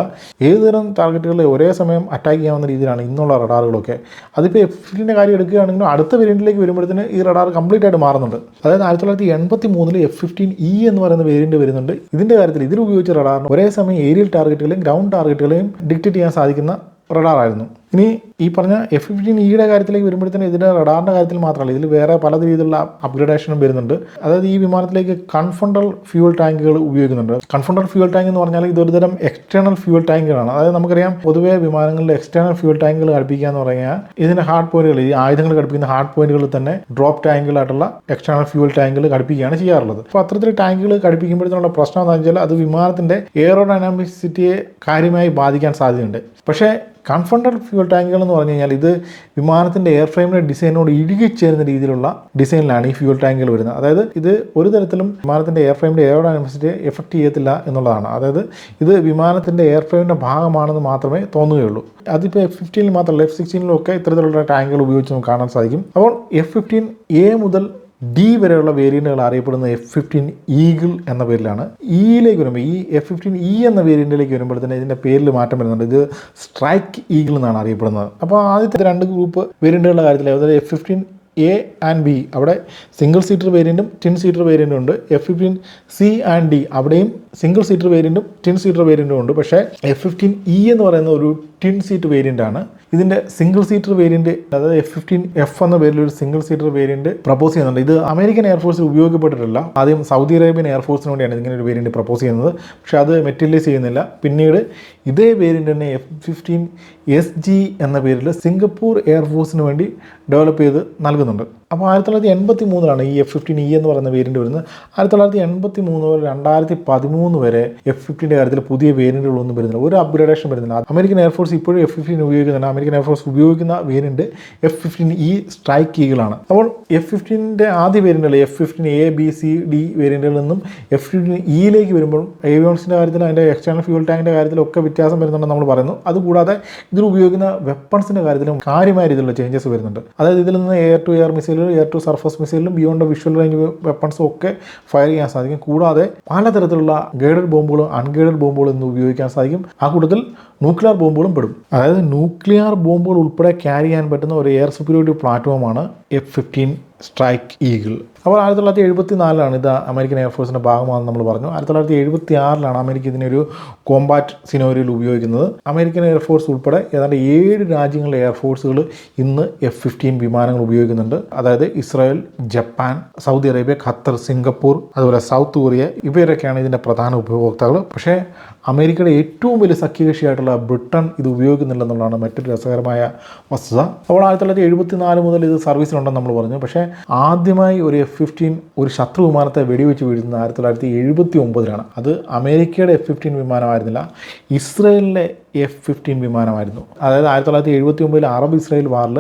ഏതുതരം ടാർഗറ്റുകളെ ഒരേ സമയം അറ്റാക്ക് ചെയ്യാവുന്ന രീതിയിലാണ് ഇന്നുള്ള റഡാറുകളൊക്കെ. അതിപ്പോൾ എഫ് ഫിഫ്റ്റീന്റെ കാര്യം എടുക്കുകയാണെങ്കിലും അടുത്ത വേരിയന്റിലേക്ക് വരുമ്പോഴത്തേന് ഈ റഡാർ കംപ്ലീറ്റ് ആയിട്ട് മാറുന്നുണ്ട്. അതായത് ആയിരത്തി തൊള്ളായിരത്തി എൺപത്തി മൂന്നിൽ എഫ് ഫിഫ്റ്റീൻ ഇ എന്ന് പറയുന്ന വേരിയന്റ് വരുന്നുണ്ട്. ഇതിന്റെ കാര്യത്തിൽ ഇതിൽ ഉപയോഗിച്ച റഡാറിന് ഒരേ സമയം ഏരിയൽ ടാർഗറ്റുകളെയും ഗ്രൗണ്ട് ടാർഗറ്റുകളെയും ഡിക്റ്റേറ്റ് ചെയ്യാൻ സാധിക്കുന്ന റഡാറായിരുന്നു. ഇനി ഈ പറഞ്ഞ എഫ് ഫിഫ്റ്റീൻ ഇയുടെ കാര്യത്തിലേക്ക് വരുമ്പോഴത്തേനും ഇതിന്റെ റഡാറിന്റെ കാര്യത്തിൽ മാത്രമല്ല ഇതിൽ വേറെ പല രീതിയിലുള്ള അപ്ഗ്രഡേഷനും വരുന്നുണ്ട്. അതായത് ഈ വിമാനത്തിലേക്ക് കൺഫണ്ടൽ ഫ്യൂൽ ടാങ്കുകൾ ഉപയോഗിക്കുന്നുണ്ട്. കൺഫണ്ടൽ ഫ്യൂൽ ടാങ്ക് എന്ന് പറഞ്ഞാൽ ഇതൊരുതരം എക്സ്റ്റേണൽ ഫ്യൂൽ ടാങ്കുകളാണ് അതായത് നമുക്കറിയാം പൊതുവേ വിമാനങ്ങളിൽ എക്സ്റ്റേണൽ ഫ്യൂൽ ടാങ്കുകൾ ഘടിപ്പിക്കുക എന്ന് പറഞ്ഞാൽ ഇതിന്റെ ഹാർഡ് പോയിന്റുകൾ ഈ ആയുധങ്ങൾ ഘടിപ്പിക്കുന്ന ഹാർഡ് പോയിന്റുകളിൽ തന്നെ ഡ്രോപ്പ് ടാങ്കുകളായിട്ടുള്ള എക്സ്റ്റേണൽ ഫ്യൂൽ ടാങ്കുകൾ ഘടിപ്പിക്കുകയാണ് ചെയ്യാറുള്ളത്. അപ്പോൾ അത്തരത്തിൽ ടാങ്കുകൾ ഘടിപ്പിക്കുമ്പോഴത്തേനുള്ള പ്രശ്നം എന്താണെന്ന് വെച്ചാൽ അത് വിമാനത്തിന്റെ എയറോഡൈനാമിക്സിറ്റിയെ കാര്യമായി ബാധിക്കാൻ സാധ്യതയുണ്ട്. പക്ഷേ കൺഫണ്ടഡ് ഫ്യൂൽ ടാങ്കുകൾ എന്ന് പറഞ്ഞു കഴിഞ്ഞാൽ ഇത് വിമാനത്തിന്റെ എയർ ഫ്രെയിമിന്റെ ഡിസൈനോട് ഇഴുകിച്ചേരുന്ന രീതിയിലുള്ള ഡിസൈനിലാണ് ഈ ഫ്യൂൽ ടാങ്കുകൾ വരുന്നത്. അതായത് ഇത് ഒരു തരത്തിലും വിമാനത്തിന്റെ എയർ ഫ്രെയിമിന്റെ എയറോഡൈനമിക്സിറ്റിയെ എഫക്റ്റ് ചെയ്യത്തില്ല എന്നുള്ളതാണ്. അതായത് ഇത് വിമാനത്തിന്റെ എയർ ഫ്രെയിമിന്റെ ഭാഗമാണെന്ന് മാത്രമേ തോന്നുകയുള്ളൂ. അതിപ്പോൾ എഫ് ഫിഫ്റ്റീനിൽ മാത്രമല്ല എഫ് സിക്സ്റ്റീനിലും ഒക്കെ ഇത്തരത്തിലുള്ള ടാങ്കുകൾ ഉപയോഗിച്ച് നമുക്ക് കാണാൻ സാധിക്കും. അപ്പോൾ എഫ് ഫിഫ്റ്റീൻ എ മുതൽ ഡി വരെയുള്ള വേരിയന്റുകൾ അറിയപ്പെടുന്ന എഫ് ഫിഫ്റ്റീൻ ഈഗിൾ എന്ന പേരിലാണ്. ഇയിലേക്ക് വരുമ്പോൾ ഈ എഫ് ഫിഫ്റ്റീൻ ഇ എന്ന വേരിയന്റിലേക്ക് വരുമ്പോൾ തന്നെ ഇതിന്റെ പേരിൽ മാറ്റം വരുന്നുണ്ട്. ഇത് സ്ട്രൈക്ക് ഈഗിൾ എന്നാണ് അറിയപ്പെടുന്നത്. അപ്പോൾ ആദ്യത്തെ രണ്ട് ഗ്രൂപ്പ് വേരിയന്റുകളുടെ കാര്യത്തിൽ അതായത് F fifteen A and B അവിടെ സിംഗിൾ സീറ്റർ വേരിയന്റും ടിൻ സീറ്റർ വേരിയന്റും ഉണ്ട്. F fifteen C and D അവിടെയും സിംഗിൾ സീറ്റർ വേരിയന്റും ടിൻ സീറ്റർ വേരിയന്റും ഉണ്ട്. പക്ഷേ എഫ് ഫിഫ്റ്റീൻ ഇ എന്ന് പറയുന്ന ഒരു ടിൻ സീറ്റ് വേരിയന്റ് ആണ്. ഇതിന്റെ സിംഗിൾ സീറ്റർ വേരിയന്റ് അതായത് എഫ് ഫിഫ്റ്റീൻ എഫ് എന്ന പേരിൽ ഒരു സിംഗിൾ സീറ്റർ വേരിയന്റ് പ്രപ്പോസ് ചെയ്യുന്നുണ്ട്. ഇത് അമേരിക്കൻ എയർഫോഴ്സിൽ ഉപയോഗപ്പെട്ടിട്ടില്ല ആദ്യം സൗദി അറേബ്യൻ എയർഫോഴ്സിന് വേണ്ടിയാണ് ഇങ്ങനെ ഒരു വേരിയന്റ് പ്രപ്പോസ് ചെയ്യുന്നത്. പക്ഷേ അത് മെറ്റീരിയലൈസ് ചെയ്യുന്നില്ല. പിന്നീട് ഇതേ വേരിയന്റ് തന്നെ എഫ് ഫിഫ്റ്റീൻ എസ് ജി എന്ന പേരിൽ സിംഗപ്പൂർ എയർഫോഴ്സിന് വേണ്ടി ഡെവലപ്പ് ചെയ്ത് നൽകുന്നുണ്ട്. അപ്പോൾ ആയിരത്തി തൊള്ളായിരത്തി എൺപത്തി മൂന്നിലാണ് ഈ എഫ് ഫിഫ്റ്റീൻ ഇ എന്ന് പറയുന്ന വേരിയന്റ് വരുന്നത്. ആയിരത്തി തൊള്ളായിരത്തി എൺപത്തി മൂന്ന് മുതൽ രണ്ടായിരത്തി പതിമൂന്ന് വരെ എഫ് ഫിഫ്റ്റീന്റെ കാര്യത്തിൽ പുതിയ വേരിയന്റുകളൊന്നും വരുന്നില്ല. ഒരു അപ്ഗ്രേഡേഷൻ വരുന്നില്ല. അമേരിക്കൻ എയർഫോഴ്സ് ഇപ്പോഴും എഫ് ഫിഫ്റ്റീൻ ഉപയോഗിക്കുന്നുണ്ട്. അമേരിക്കൻ എയർഫോഴ്സ് ഉപയോഗിക്കുന്ന variant F fifteen E strike ഈകളാണ് അപ്പോൾ എഫ് ഫിഫ്റ്റീന്റെ ആദ്യ വേരിയന്റുകൾ F fifteen A B C D വേരിയന്റുകളിൽ നിന്നും എഫ് ഫിഫ്റ്റീൻ ഇയിലേക്ക് വരുമ്പോൾ ഏവിയോൺസിന്റെ കാര്യത്തിൽ അതിന്റെ എക്സ്റ്റേണൽ ഫ്യൂൽ ടാങ്കിന്റെ കാര്യത്തിലൊക്കെ വ്യത്യാസം വരുന്നുണ്ടെന്ന് നമ്മൾ പറയുന്നു. അതുകൂടാതെ ഇതിൽ ഉപയോഗിക്കുന്ന വെപ്പൺസിന്റെ കാര്യത്തിലും കാര്യമായ രീതിയിലുള്ള ചേഞ്ചസ് വരുന്നുണ്ട്. അതായത് ഇതിൽ നിന്ന് എയർ ടു എയർ മിസൈലുകൾ എയർ ടു സർഫസ് മിസൈലിലും ബിയോണ്ട് വിഷ്വൽ റേഞ്ച് വെപ്പൺസും ഒക്കെ ഫയർ ചെയ്യാൻ സാധിക്കും. കൂടാതെ പലതരത്തിലുള്ള ഗൈഡഡ് ബോംബുകളും അൺഗൈഡഡ് ബോംബുകളും ഇന്ന് ഉപയോഗിക്കാൻ സാധിക്കും. ആ കൂട്ടത്തിൽ ന്യൂക്ലിയർ ബോംബുകളും പെടും. അതായത് ന്യൂക്ലിയർ ബോംബുകൾ ഉൾപ്പെടെ ക്യാരി ചെയ്യാൻ പറ്റുന്ന ഒരു എയർ സുപ്പീരിയോറിറ്റി പ്ലാറ്റ്ഫോമാണ് എഫ് ഫിഫ്റ്റീൻ സ്ട്രൈക്ക് ഈഗിൾ അപ്പോൾ ആയിരത്തി തൊള്ളായിരത്തി എഴുപത്തി നാലിലാണ് ഇത് അമേരിക്കൻ എയർഫോഴ്സിന്റെ ഭാഗമാണെന്ന് നമ്മൾ പറഞ്ഞു. ആയിരത്തി തൊള്ളായിരത്തി എഴുപത്തി ആറിലാണ് അമേരിക്ക ഇതിനൊരു കോമ്പാറ്റ് സിനോരിയിൽ ഉപയോഗിക്കുന്നത്. അമേരിക്കൻ എയർഫോഴ്സ് ഉൾപ്പെടെ ഏതാണ്ട് ഏഴ് രാജ്യങ്ങളിലെ എയർഫോഴ്സുകൾ ഇന്ന് എഫ് ഫിഫ്റ്റീൻ വിമാനങ്ങൾ ഉപയോഗിക്കുന്നുണ്ട്. അതായത് Israel Japan Saudi Arabia Qatar Singapore അതുപോലെ സൗത്ത് കൊറിയ ഇവരൊക്കെയാണ് ഇതിന്റെ പ്രധാന ഉപഭോക്താക്കൾ. പക്ഷേ അമേരിക്കയുടെ ഏറ്റവും വലിയ സഖ്യകക്ഷിയായിട്ടുള്ള ബ്രിട്ടൻ ഇത് ഉപയോഗിക്കുന്നില്ലെന്നുള്ളതാണ് മറ്റൊരു രസകരമായ വസ്തുത. അപ്പോൾ ആയിരത്തി തൊള്ളായിരത്തി എഴുപത്തി നാല് മുതൽ ഇത് സർവീസിലുണ്ടെന്ന് നമ്മൾ പറഞ്ഞു. പക്ഷേ ആദ്യമായി ഒരു എഫ് ഫിഫ്റ്റീൻ ഒരു ശത്രു വിമാനത്തെ വെടിവെച്ച് വീഴുന്നത് ആയിരത്തി തൊള്ളായിരത്തി എഴുപത്തി ഒമ്പതിലാണ് അത് അമേരിക്കയുടെ എഫ് ഫിഫ്റ്റീൻ വിമാനമായിരുന്നില്ല ഇസ്രയേലിന്റെ എഫ് ഫിഫ്റ്റീൻ വിമാനമായിരുന്നു. അതായത് ആയിരത്തി തൊള്ളായിരത്തി എഴുപത്തി ഒമ്പതിൽ അറബ് ഇസ്രായേൽ വാറിൽ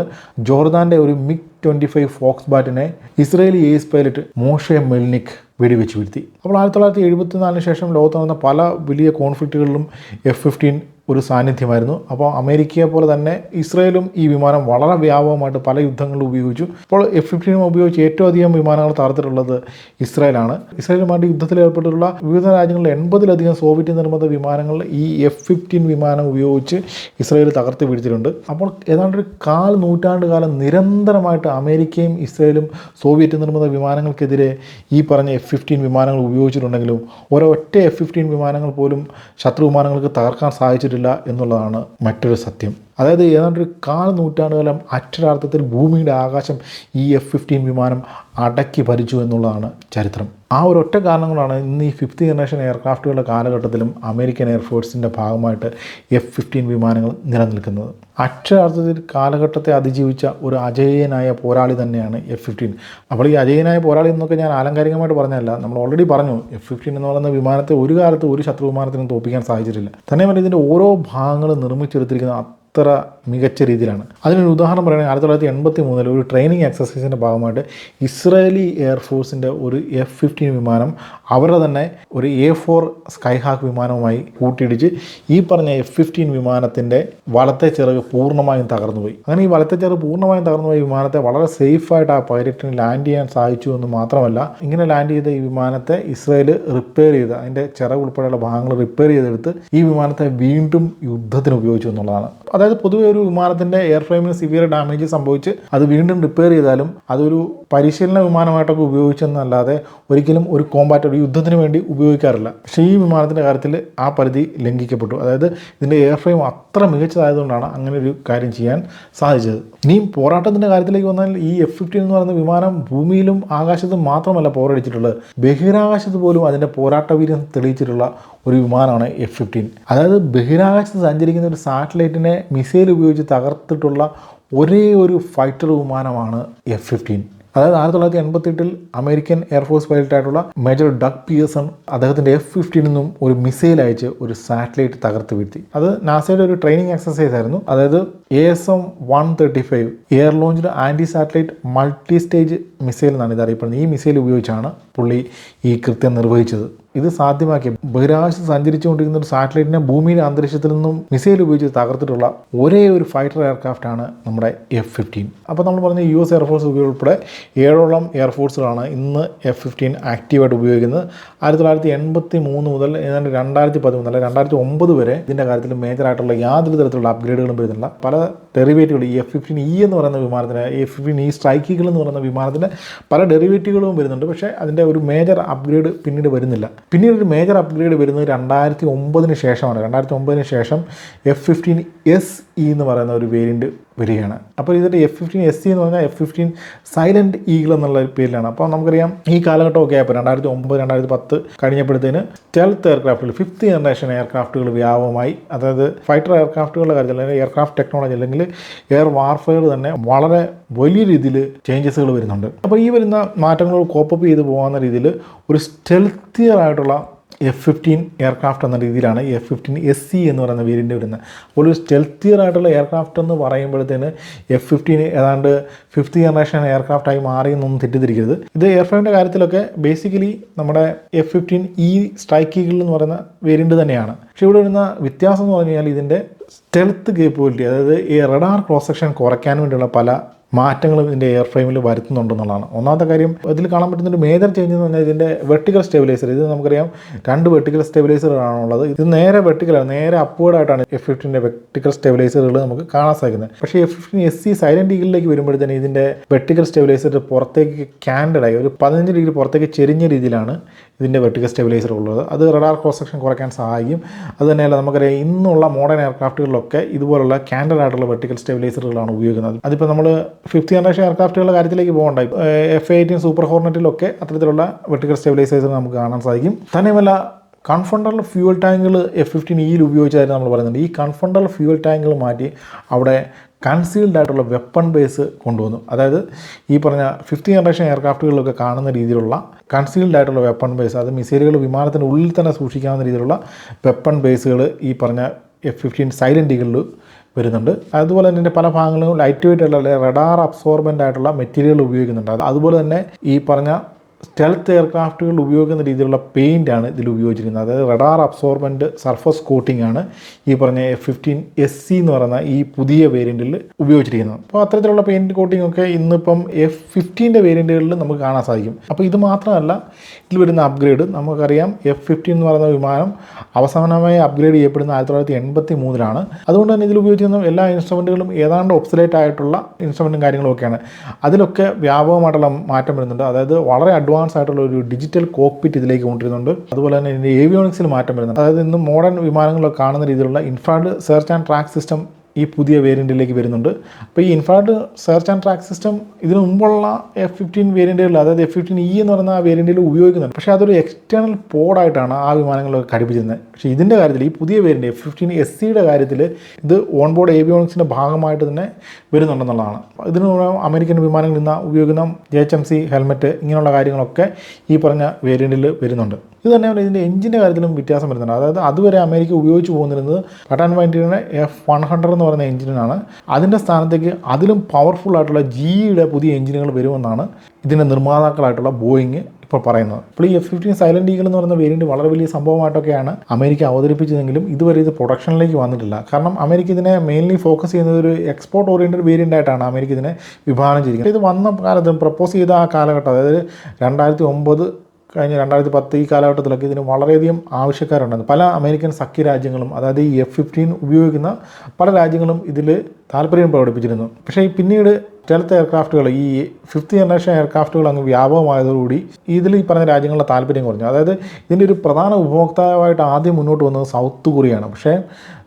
ജോർദാന്റെ ഒരു മിഗ് ട്വന്റി ഫൈവ് ഫോക്സ് ബാറ്റിനെ Israeli ace pilot Moshe Melnik വെടിവെച്ച് വീഴ്ത്തി. അപ്പോൾ ആയിരത്തി തൊള്ളായിരത്തി എഴുപത്തി നാലിന് ശേഷം ലോകത്ത് നടന്ന പല വലിയ കോൺഫ്ലിക്റ്റുകളിലും എഫ് ഫിഫ്റ്റീൻ ഒരു സാന്നിധ്യമായിരുന്നു. അപ്പോൾ അമേരിക്കയെ പോലെ തന്നെ ഇസ്രയേലും ഈ വിമാനം വളരെ വ്യാപകമായിട്ട് പല യുദ്ധങ്ങളിലും ഉപയോഗിച്ചു. അപ്പോൾ എഫ് ഫിഫ്റ്റീനും ഉപയോഗിച്ച് ഏറ്റവും അധികം വിമാനങ്ങൾ തകർത്തിട്ടുള്ളത് ഇസ്രയേലാണ്. ഇസ്രയേലുമായിട്ട് യുദ്ധത്തിൽ ഏർപ്പെട്ടിട്ടുള്ള വിവിധ രാജ്യങ്ങളിൽ എൺപതിലധികം സോവിയറ്റ് നിർമ്മിത വിമാനങ്ങൾ ഈ എഫ് ഫിഫ്റ്റീൻ വിമാനം ഉപയോഗിച്ച് ഇസ്രയേൽ തകർത്ത് പിടിച്ചിട്ടുണ്ട് അപ്പോൾ ഏതാണ്ട് ഒരു കാൽ നൂറ്റാണ്ട് കാലം നിരന്തരമായിട്ട് അമേരിക്കയും ഇസ്രയേലും സോവിയറ്റ് നിർമ്മിത വിമാനങ്ങൾക്കെതിരെ ഈ പറഞ്ഞ എഫ് ഫിഫ്റ്റീൻ വിമാനങ്ങൾ ഉപയോഗിച്ചിട്ടുണ്ടെങ്കിലും ഒരൊറ്റ എഫ് ഫിഫ്റ്റീൻ വിമാനങ്ങൾ പോലും ശത്രു വിമാനങ്ങൾക്ക് തകർക്കാൻ സാധിച്ചിട്ടില്ല എന്നുള്ളതാണ് മറ്റൊരു സത്യം. അതായത് ഏതാണ്ട് ഒരു കാൽ നൂറ്റാണ്ടുകാലം അക്ഷരാർത്ഥത്തിൽ ഭൂമിയുടെ ആകാശം ഈ എഫ് ഫിഫ്റ്റീൻ വിമാനം അടക്കി ഭരിച്ചു എന്നുള്ളതാണ് ചരിത്രം. ആ ഒരു ഒറ്റ കാരണങ്ങളാണ് ഇന്ന് ഈ ഫിഫ്ത്ത് ജനറേഷൻ എയർക്രാഫ്റ്റുകളുടെ കാലഘട്ടത്തിലും അമേരിക്കൻ എയർഫോഴ്സിന്റെ ഭാഗമായിട്ട് എഫ് ഫിഫ്റ്റീൻ വിമാനങ്ങൾ നിലനിൽക്കുന്നത്. അക്ഷരാർത്ഥത്തിൽ കാലഘട്ടത്തെ അതിജീവിച്ച ഒരു അജേയനായ പോരാളി തന്നെയാണ് എഫ് ഫിഫ്റ്റീൻ അപ്പോൾ ഈ അജയനായ പോരാളി എന്നൊക്കെ ഞാൻ ആലങ്കാരികമായിട്ട് പറഞ്ഞല്ല നമ്മൾ ഓൾറെഡി പറഞ്ഞു എഫ് ഫിഫ്റ്റീൻ എന്ന് പറയുന്ന വിമാനത്തെ ഒരു കാലത്ത് ഒരു ശത്രു വിമാനത്തിനും തോപ്പിക്കാൻ സാധിച്ചിട്ടില്ല. തന്നെയുമല്ല ഇതിന്റെ ഓരോ ഭാഗങ്ങളും നിർമ്മിച്ചെടുത്തിരിക്കുന്ന അത്ര മികച്ച രീതിയിലാണ്. അതിനൊരു ഉദാഹരണം പറയുകയാണെങ്കിൽ ആയിരത്തി തൊള്ളായിരത്തി എൺപത്തി മൂന്നിൽ ഒരു ട്രെയിനിങ് എക്സസൈസിന്റെ ഭാഗമായിട്ട് ഇസ്രായേലി എയർഫോഴ്സിന്റെ ഒരു എഫ് ഫിഫ്റ്റീൻ വിമാനം അവരുടെ തന്നെ ഒരു എ ഫോർ സ്കൈഹാക്ക് വിമാനവുമായി കൂട്ടിയിടിച്ച് ഈ പറഞ്ഞ എഫ് ഫിഫ്റ്റീൻ വിമാനത്തിന്റെ വലത്തെ ചിറക് പൂർണമായും തകർന്നുപോയി. അങ്ങനെ ഈ വലത്തെ ചിറക് പൂർണമായും തകർന്നുപോയി വിമാനത്തെ വളരെ സേഫായിട്ട് ആ പൈലറ്റിന് ലാൻഡ് ചെയ്യാൻ സാധിച്ചു എന്ന് മാത്രമല്ല ഇങ്ങനെ ലാൻഡ് ചെയ്ത ഈ വിമാനത്തെ ഇസ്രായേൽ റിപ്പയർ ചെയ്ത് അതിന്റെ ചിറക് ഉൾപ്പെടെയുള്ള ഭാഗങ്ങൾ റിപ്പയർ ചെയ്തെടുത്ത് ഈ വിമാനത്തെ വീണ്ടും യുദ്ധത്തിന് ഉപയോഗിച്ചു എന്നുള്ളതാണ്. അതായത് പൊതുവെ ഒരു വിമാനത്തിന്റെ എയർ ഫ്രെയിമിന് സിവിയർ ഡാമേജ് സംഭവിച്ച് അത് വീണ്ടും റിപ്പയർ ചെയ്താലും അതൊരു പരിശീലന വിമാനമായിട്ടൊക്കെ ഉപയോഗിച്ചെന്നല്ലാതെ ഒരിക്കലും ഒരു കോമ്പാറ്റ് ഒരു യുദ്ധത്തിന് വേണ്ടി ഉപയോഗിക്കാറില്ല. പക്ഷേ ഈ വിമാനത്തിന്റെ കാര്യത്തിൽ ആ പരിധി ലംഘിക്കപ്പെട്ടു. അതായത് ഇതിന്റെ എയർ ഫ്രെയിം അത്ര മികച്ചതായതുകൊണ്ടാണ് അങ്ങനെ ഒരു കാര്യം ചെയ്യാൻ സാധിച്ചത്. ഇനിയും പോരാട്ടത്തിന്റെ കാര്യത്തിലേക്ക് വന്നാൽ ഈ എഫ് ഫിഫ്റ്റീൻ എന്ന് പറയുന്ന വിമാനം ഭൂമിയിലും ആകാശത്തും മാത്രമല്ല പോരടിച്ചിട്ടുള്ളത്. ബഹിരാകാശത്ത് പോലും അതിന്റെ പോരാട്ട വീര്യം തെളിയിച്ചിട്ടുള്ള ഒരു വിമാനമാണ് എഫ് ഫിഫ്റ്റീൻ അതായത് ബഹിരാകാശത്ത് സഞ്ചരിക്കുന്ന ഒരു സാറ്റലൈറ്റിനെ മിസൈൽ ഉപയോഗിച്ച് തകർത്തിട്ടുള്ള ഒരേ ഒരു ഫൈറ്റർ വിമാനമാണ് എഫ് ഫിഫ്റ്റീൻ അതായത് ആയിരത്തി തൊള്ളായിരത്തി എൺപത്തെട്ടിൽ അമേരിക്കൻ എയർഫോഴ്സ് പൈലറ്റായിട്ടുള്ള മേജർ ഡഗ് പിയേഴ്സൺ അദ്ദേഹത്തിന്റെ എഫ് ഫിഫ്റ്റീനിൽ നിന്നും ഒരു മിസൈൽ അയച്ച് ഒരു സാറ്റലൈറ്റ് തകർത്ത് വീഴ്ത്തി. അത് നാസയുടെ ഒരു ട്രെയിനിങ് എക്സസൈസ് ആയിരുന്നു. അതായത് A S M one thirty five air launched anti satellite multi stage missile എന്നാണ് ഇത് അറിയപ്പെടുന്നത് ഈ മിസൈൽ ഉപയോഗിച്ചാണ് പുള്ളി ഈ കൃത്യം നിർവഹിച്ചത്. ഇത് സാധ്യമാക്കിയ ബഹിരാകാശത്ത് സഞ്ചരിച്ചുകൊണ്ടിരിക്കുന്ന ഒരു സാറ്റലൈറ്റിനെ ഭൂമിയുടെ അന്തരീക്ഷത്തിൽ നിന്നും മിസൈൽ ഉപയോഗിച്ച് തകർത്തിട്ടുള്ള ഒരേ ഒരു ഫൈറ്റർ എയർക്രാഫ്റ്റ് ആണ് നമ്മുടെ എഫ് ഫിഫ്റ്റീൻ. അപ്പോൾ നമ്മൾ പറഞ്ഞ യു എസ് എയർഫോഴ്സ് ഉൾപ്പെടെ ഏഴോളം എയർഫോഴ്സുകളാണ് ഇന്ന് എഫ് ഫിഫ്റ്റീൻ ആക്റ്റീവായിട്ട് ഉപയോഗിക്കുന്നത്. ആയിരത്തി തൊള്ളായിരത്തി എൺപത്തി മൂന്ന് മുതൽ ഏതാണ്ട് രണ്ടായിരത്തി പതിമൂന്ന് അല്ലെങ്കിൽ രണ്ടായിരത്തി ഒമ്പത് വരെ ഇതിന്റെ കാര്യത്തിൽ മേജറായിട്ടുള്ള യാതൊരു തരത്തിലുള്ള അപ്ഗ്രേഡുകളും വരുന്നില്ല. പല ഡെറിവേറ്റുകൾ ഈ എഫ് ഫിഫ്റ്റീൻ ഇ എന്ന് പറയുന്ന വിമാനത്തിന് എഫ് ഫിഫ്റ്റീൻ ഇ സ്ട്രൈക്കുകൾ എന്ന് പറയുന്ന വിമാനത്തിന് പല ഡെറിവേറ്റീവുകളും വരുന്നുണ്ട്. പക്ഷേ അതിന്റെ ഒരു മേജർ അപ്ഗ്രേഡ് പിന്നീട് വരുന്നില്ല. പിന്നീട് ഒരു മേജർ അപ്ഗ്രേഡ് വരുന്നത് രണ്ടായിരത്തി ഒമ്പതിന് ശേഷമാണ്. രണ്ടായിരത്തി ഒമ്പതിന് ശേഷം എഫ് ഫിഫ്റ്റീൻ എസ് ഇ എന്ന് പറയുന്ന ഒരു വേരിയന്റ് വരികയാണ്. അപ്പോൾ ഇതിന്റെ എഫ് ഫിഫ്റ്റീൻ എസ് സി എന്ന് പറഞ്ഞാൽ എഫ് ഫിഫ്റ്റീൻ സൈലന്റ് ഈഗിൾ എന്നുള്ള പേരിലാണ്. അപ്പോൾ നമുക്കറിയാം ഈ കാലഘട്ടമൊക്കെ ആയപ്പോൾ രണ്ടായിരത്തി ഒമ്പത് രണ്ടായിരത്തി പത്ത് കഴിഞ്ഞപ്പോഴത്തേന് സ്റ്റെൽത്ത് എയർക്രാഫ്റ്റുകൾ ഫിഫ്ത്ത് ജനറേഷൻ എയർക്രാഫ്റ്റുകൾ വ്യാപകമായി അതായത് ഫൈറ്റർ എയർക്രാഫ്റ്റുകളുടെ കാര്യത്തിൽ അല്ലെങ്കിൽ എയർക്രാഫ്റ്റ് ടെക്നോളജി അല്ലെങ്കിൽ എയർ വാർഫെയർ തന്നെ വളരെ വലിയ രീതിയിൽ ചേഞ്ചസുകൾ വരുന്നുണ്ട്. അപ്പോൾ ഈ വരുന്ന മാറ്റങ്ങൾ കോപ്പപ്പ് ചെയ്ത് പോകുന്ന രീതിയിൽ ഒരു സ്റ്റെൽത്തിയർ ആയിട്ടുള്ള എഫ് ഫിഫ്റ്റീൻ എയർക്രാഫ്റ്റ് എന്ന രീതിയിലാണ് എഫ് ഫിഫ്റ്റീൻ എസ് സി എന്ന് പറയുന്ന വേരിയന്റ് വരുന്നത്. അപ്പോൾ ഒരു സ്റ്റെൽത്തിയർ ആയിട്ടുള്ള എയർക്രാഫ്റ്റ് എന്ന് പറയുമ്പോഴത്തേന് എഫ് ഫിഫ്റ്റീൻ ഏതാണ്ട് ഫിഫ്ത്ത് ജനറേഷൻ എയർക്രാഫ്റ്റ് ആയി മാറി എന്നൊന്നും തെറ്റിദ്ധരിക്കരുത്. ഇത് എയർഫ്രൈമിന്റെ കാര്യത്തിലൊക്കെ ബേസിക്കലി നമ്മുടെ F fifteen E strike eagle എന്ന് പറയുന്ന വേരിയന്റ് തന്നെയാണ്. പക്ഷേ ഇവിടെ വരുന്ന വ്യത്യാസം എന്ന് പറഞ്ഞു കഴിഞ്ഞാൽ ഇതിന്റെ സ്റ്റെൽത്ത് കേപ്പബിലിറ്റി അതായത് ഈ റഡാർ ക്രോസ് സെക്ഷൻ കുറയ്ക്കാൻ വേണ്ടിയുള്ള പല മാറ്റങ്ങളും ഇതിന്റെ എയർ ഫ്രെയിമിൽ വരുത്തുന്നുണ്ടെന്നുള്ളതാണ്. ഒന്നാമത്തെ കാര്യം ഇതിൽ കാണാൻ പറ്റുന്ന ഒരു മേജർ ചേഞ്ച് എന്ന് പറഞ്ഞാൽ ഇതിന്റെ വെർട്ടിക്കൽ സ്റ്റെബിലൈസർ ഇത് നമുക്കറിയാം രണ്ട് വെർട്ടിക്കൽ സ്റ്റെബിലൈസറാണുള്ളത് ഇത് നേരെ വെർട്ടിക്കലാണ് നേരെ അപ്വേർഡ് ആയിട്ടാണ് എഫ് ഫിഫ്റ്റിന്റെ വെർട്ടിക്കൽ സ്റ്റെബിലൈസറുകൾ നമുക്ക് കാണാൻ സാധിക്കുന്നത്. പക്ഷേ F fifteen S C silent ഈഗിളിലേക്ക് വരുമ്പോഴത്തേന് ഇതിന്റെ വെർട്ടിക്കൽ സ്റ്റെബിലൈസർ പുറത്തേക്ക് ക്യാൻഡഡായി ഒരു പതിനഞ്ച് ഡിഗ്രി പുറത്തേക്ക് ചെരിഞ്ഞ രീതിയിലാണ് ഇതിന്റെ വെർട്ടിക്കൽ സ്റ്റെബിലൈസർ ഉള്ളത്. അത് റഡാർ ക്രോസ് സെക്ഷൻ കുറയ്ക്കാൻ സഹായിക്കും. അത് തന്നെയല്ല നമുക്കറിയാം ഇന്നുള്ള മോഡേൺ എയർക്രാഫ്റ്റുകളിലൊക്കെ ഇതുപോലുള്ള കാൻഡൽ ആയിട്ടുള്ള വെർട്ടിക്കൽ സ്റ്റെബിലൈസറുകളാണ് ഉപയോഗിക്കുന്നത്. അതിപ്പോൾ നമ്മൾ ഫിഫ്ത്ത് ജനറേഷൻ എയർക്രാഫ്റ്റുകളുടെ കാര്യത്തിലേക്ക് പോകണ്ട. എഫ് എയ്റ്റീൻ സൂപ്പർ ഹോർണറ്റിലൊക്കെ അത്തരത്തിലുള്ള വെർട്ടിക്കൽ സ്റ്റെബിലൈസേഴ്സ് നമുക്ക് കാണാൻ സാധിക്കും. തന്നെയുമല്ല കൺഫണ്ടൽ ഫ്യൂവൽ ടാങ്കുകൾ എഫ് ഫിഫ്റ്റീൻ ഇയിൽ ഉപയോഗിച്ചായിരുന്നു നമ്മൾ പറയുന്നുണ്ട്. ഈ കൺഫണ്ടൽ ഫ്യൂവൽ ടാങ്കുകൾ മാറ്റി അവിടെ കൺസീൽഡ് ആയിട്ടുള്ള വെപ്പൺ ബേസ് കൊണ്ടുവന്നു. അതായത് ഈ പറഞ്ഞ ഫിഫ്ത്ത് ജനറേഷൻ എയർക്രാഫ്റ്റുകളിലൊക്കെ കാണുന്ന രീതിയിലുള്ള കൺസീൽഡ് ആയിട്ടുള്ള വെപ്പൺ ബേസ് അത് മിസൈലുകൾ വിമാനത്തിന്റെ ഉള്ളിൽ തന്നെ സൂക്ഷിക്കാവുന്ന രീതിയിലുള്ള വെപ്പൺ ബേസുകൾ ഈ പറഞ്ഞ എഫ് ഫിഫ്റ്റീൻ സൈലന്റ് ഈഗിളിൽ വരുന്നുണ്ട്. അതുപോലെ തന്നെ പല ഭാഗങ്ങളിലും ലൈറ്റ് വെയിറ്റ് ആയിട്ടുള്ള റഡാർ അബ്സോർബന്റ് ആയിട്ടുള്ള മെറ്റീരിയൽ ഉപയോഗിക്കുന്നുണ്ട്. അതുപോലെ തന്നെ ഈ പറഞ്ഞ സ്റ്റെൽത്ത് എയർക്രാഫ്റ്റുകൾ ഉപയോഗിക്കുന്ന രീതിയിലുള്ള പെയിന്റ് ആണ് ഇതിൽ ഉപയോഗിച്ചിരിക്കുന്നത്. അതായത് റഡാർ അബ്സോർബന്റ് സർഫസ് കോട്ടിംഗ് ആണ് ഈ പറഞ്ഞ എഫ് ഫിഫ്റ്റീൻ എസ് സി എന്ന് പറയുന്ന ഈ പുതിയ വേരിയന്റിൽ ഉപയോഗിച്ചിരിക്കുന്നത്. അപ്പോൾ അത്തരത്തിലുള്ള പെയിന്റ് കോട്ടിംഗ് ഒക്കെ ഇന്നിപ്പം എഫ് ഫിഫ്റ്റീന്റെ വേരിയന്റുകളിൽ നമുക്ക് കാണാൻ സാധിക്കും. അപ്പോൾ ഇത് മാത്രമല്ല ഇതിൽ വരുന്ന അപ്ഗ്രേഡ് നമുക്കറിയാം. എഫ് ഫിഫ്റ്റീൻ എന്ന് പറയുന്ന വിമാനം അവസാനമായി അപ്ഗ്രേഡ് ചെയ്യപ്പെടുന്ന ആയിരത്തി തൊള്ളായിരത്തി എൺപത്തി മൂന്നിലാണ് അതുകൊണ്ട് തന്നെ ഇതിൽ ഉപയോഗിച്ചിരുന്ന എല്ലാ ഇൻസ്ട്രുമെന്റുകളും ഏതാണ്ട് ഒബ്സലേറ്റ് ആയിട്ടുള്ള ഇൻസ്ട്രുമെന്റും കാര്യങ്ങളും ഒക്കെയാണ്. അതിലൊക്കെ വ്യാപകമായിട്ടുള്ള മാറ്റം വരുന്നുണ്ട്. അതായത് വളരെ അഡ്വാൻസ് ആയിട്ടുള്ള ഒരു ഡിജിറ്റൽ കോക്പിറ്റ് ഇതിലേക്ക് കൊണ്ടുവരുന്നുണ്ട്. അതുപോലെ തന്നെ ഇതിന്റെ ഏവിയോണിക്സിൽ മാറ്റം വരുന്നുണ്ട്. അതായത് ഇന്ന് മോഡേൺ വിമാനങ്ങളിലൊക്കെ കാണുന്ന രീതിയിലുള്ള infrared search and track system ഈ പുതിയ വേരിയന്റിലേക്ക് വരുന്നുണ്ട്. അപ്പോൾ ഈ infrared search and track system ഇതിനു മുമ്പുള്ള എഫ് ഫിഫ്റ്റീൻ വേരിയന്റുകളിൽ അതായത് എഫ് ഫിഫ്റ്റീൻ ഇ എന്ന് പറയുന്ന ആ വേരിയന്റിൽ ഉപയോഗിക്കുന്നുണ്ട്. പക്ഷേ അതൊരു എക്സ്റ്റേണൽ പോഡായിട്ടാണ് ആ വിമാനങ്ങളൊക്കെ ഘടിപ്പിച്ചിരുന്നത്. പക്ഷേ ഇതിന്റെ കാര്യത്തിൽ ഈ പുതിയ വേരിയന്റ് എഫ് ഫിഫ്റ്റീൻ എസ് സിയുടെ കാര്യത്തിൽ ഇത് ഓൺ ബോർഡ് ഏവിയോണിക്സിന്റെ ഭാഗമായിട്ട് തന്നെ വരുന്നുണ്ടെന്നുള്ളതാണ്. ഇതിന് അമേരിക്കൻ വിമാനങ്ങളിൽ നിന്ന് ഉപയോഗിക്കുന്ന J H M C helmet ഇങ്ങനെയുള്ള കാര്യങ്ങളൊക്കെ ഈ പറഞ്ഞ വേരിയന്റിൽ വരുന്നുണ്ട്. ഇത് തന്നെയാണ് ഇതിന്റെ എഞ്ചിന്റെ കാര്യത്തിലും വ്യത്യാസം വരുന്നുണ്ട്. അതായത് അതുവരെ അമേരിക്ക ഉപയോഗിച്ച് പോകുന്നിരുന്നത് പട്ടാൻ വൈന്റിയുടെ എഫ് വൺ ഹൺഡ്രഡ് എന്ന് പറയുന്ന എഞ്ചിനാണ് അതിന്റെ സ്ഥാനത്തേക്ക് അതിലും പവർഫുൾ ആയിട്ടുള്ള ജിയുടെ പുതിയ എഞ്ചിനുകൾ വരുമെന്നാണ് ഇതിന്റെ നിർമ്മാതാക്കളായിട്ടുള്ള ബോയിങ് ഇപ്പോൾ പറയുന്നത്. അപ്പോൾ ഈ എഫ് ഫിഫ്റ്റീൻ സൈലന്റ് ഈഗിൾ എന്ന് പറയുന്ന വേരിയന്റ് വളരെ വലിയ സംഭവമായിട്ടൊക്കെയാണ് അമേരിക്ക അവതരിപ്പിച്ചതെങ്കിലും ഇതുവരെ ഇത് പ്രൊഡക്ഷനിലേക്ക് വന്നിട്ടില്ല. കാരണം അമേരിക്ക ഇതിനെ മെയിൻലി ഫോക്കസ് ചെയ്യുന്നത് ഒരു എക്സ്പോർട്ട് ഓറിയന്റഡ് വേരിയന്റ് ആയിട്ടാണ് അമേരിക്ക ഇതിനെ വിഭാവനം ചെയ്തിരിക്കുന്നത്. ഇത് വന്ന കാലത്ത് പ്രപ്പോസ് ചെയ്ത ആ കാലഘട്ടം അതായത് രണ്ടായിരത്തി ഒമ്പത് കഴിഞ്ഞ രണ്ടായിരത്തി പത്ത് ഈ കാലഘട്ടത്തിലൊക്കെ ഇതിന് വളരെയധികം ആവശ്യക്കാരുണ്ടായിരുന്നു. പല അമേരിക്കൻ സഖ്യ രാജ്യങ്ങളും അതായത് ഈ എഫ് ഫിഫ്റ്റീൻ ഉപയോഗിക്കുന്ന പല രാജ്യങ്ങളും ഇതിൽ താല്പര്യം പ്രകടിപ്പിച്ചിരുന്നു. പക്ഷേ ഈ പിന്നീട് സ്റ്റെൽത്ത് എയർക്രാഫ്റ്റുകൾ ഈ ഫിഫ്ത്ത് ജനറേഷൻ എയർക്രാഫ്റ്റുകൾ അങ്ങ് വ്യാപകമായതോടുകൂടി ഇതിൽ ഈ പറഞ്ഞ രാജ്യങ്ങളുടെ താല്പര്യം കുറഞ്ഞു. അതായത് ഇതിന്റെ ഒരു പ്രധാന ഉപഭോക്താവായിട്ട് ആദ്യം മുന്നോട്ട് വന്നത് സൗത്ത് കൊറിയയാണ്. പക്ഷേ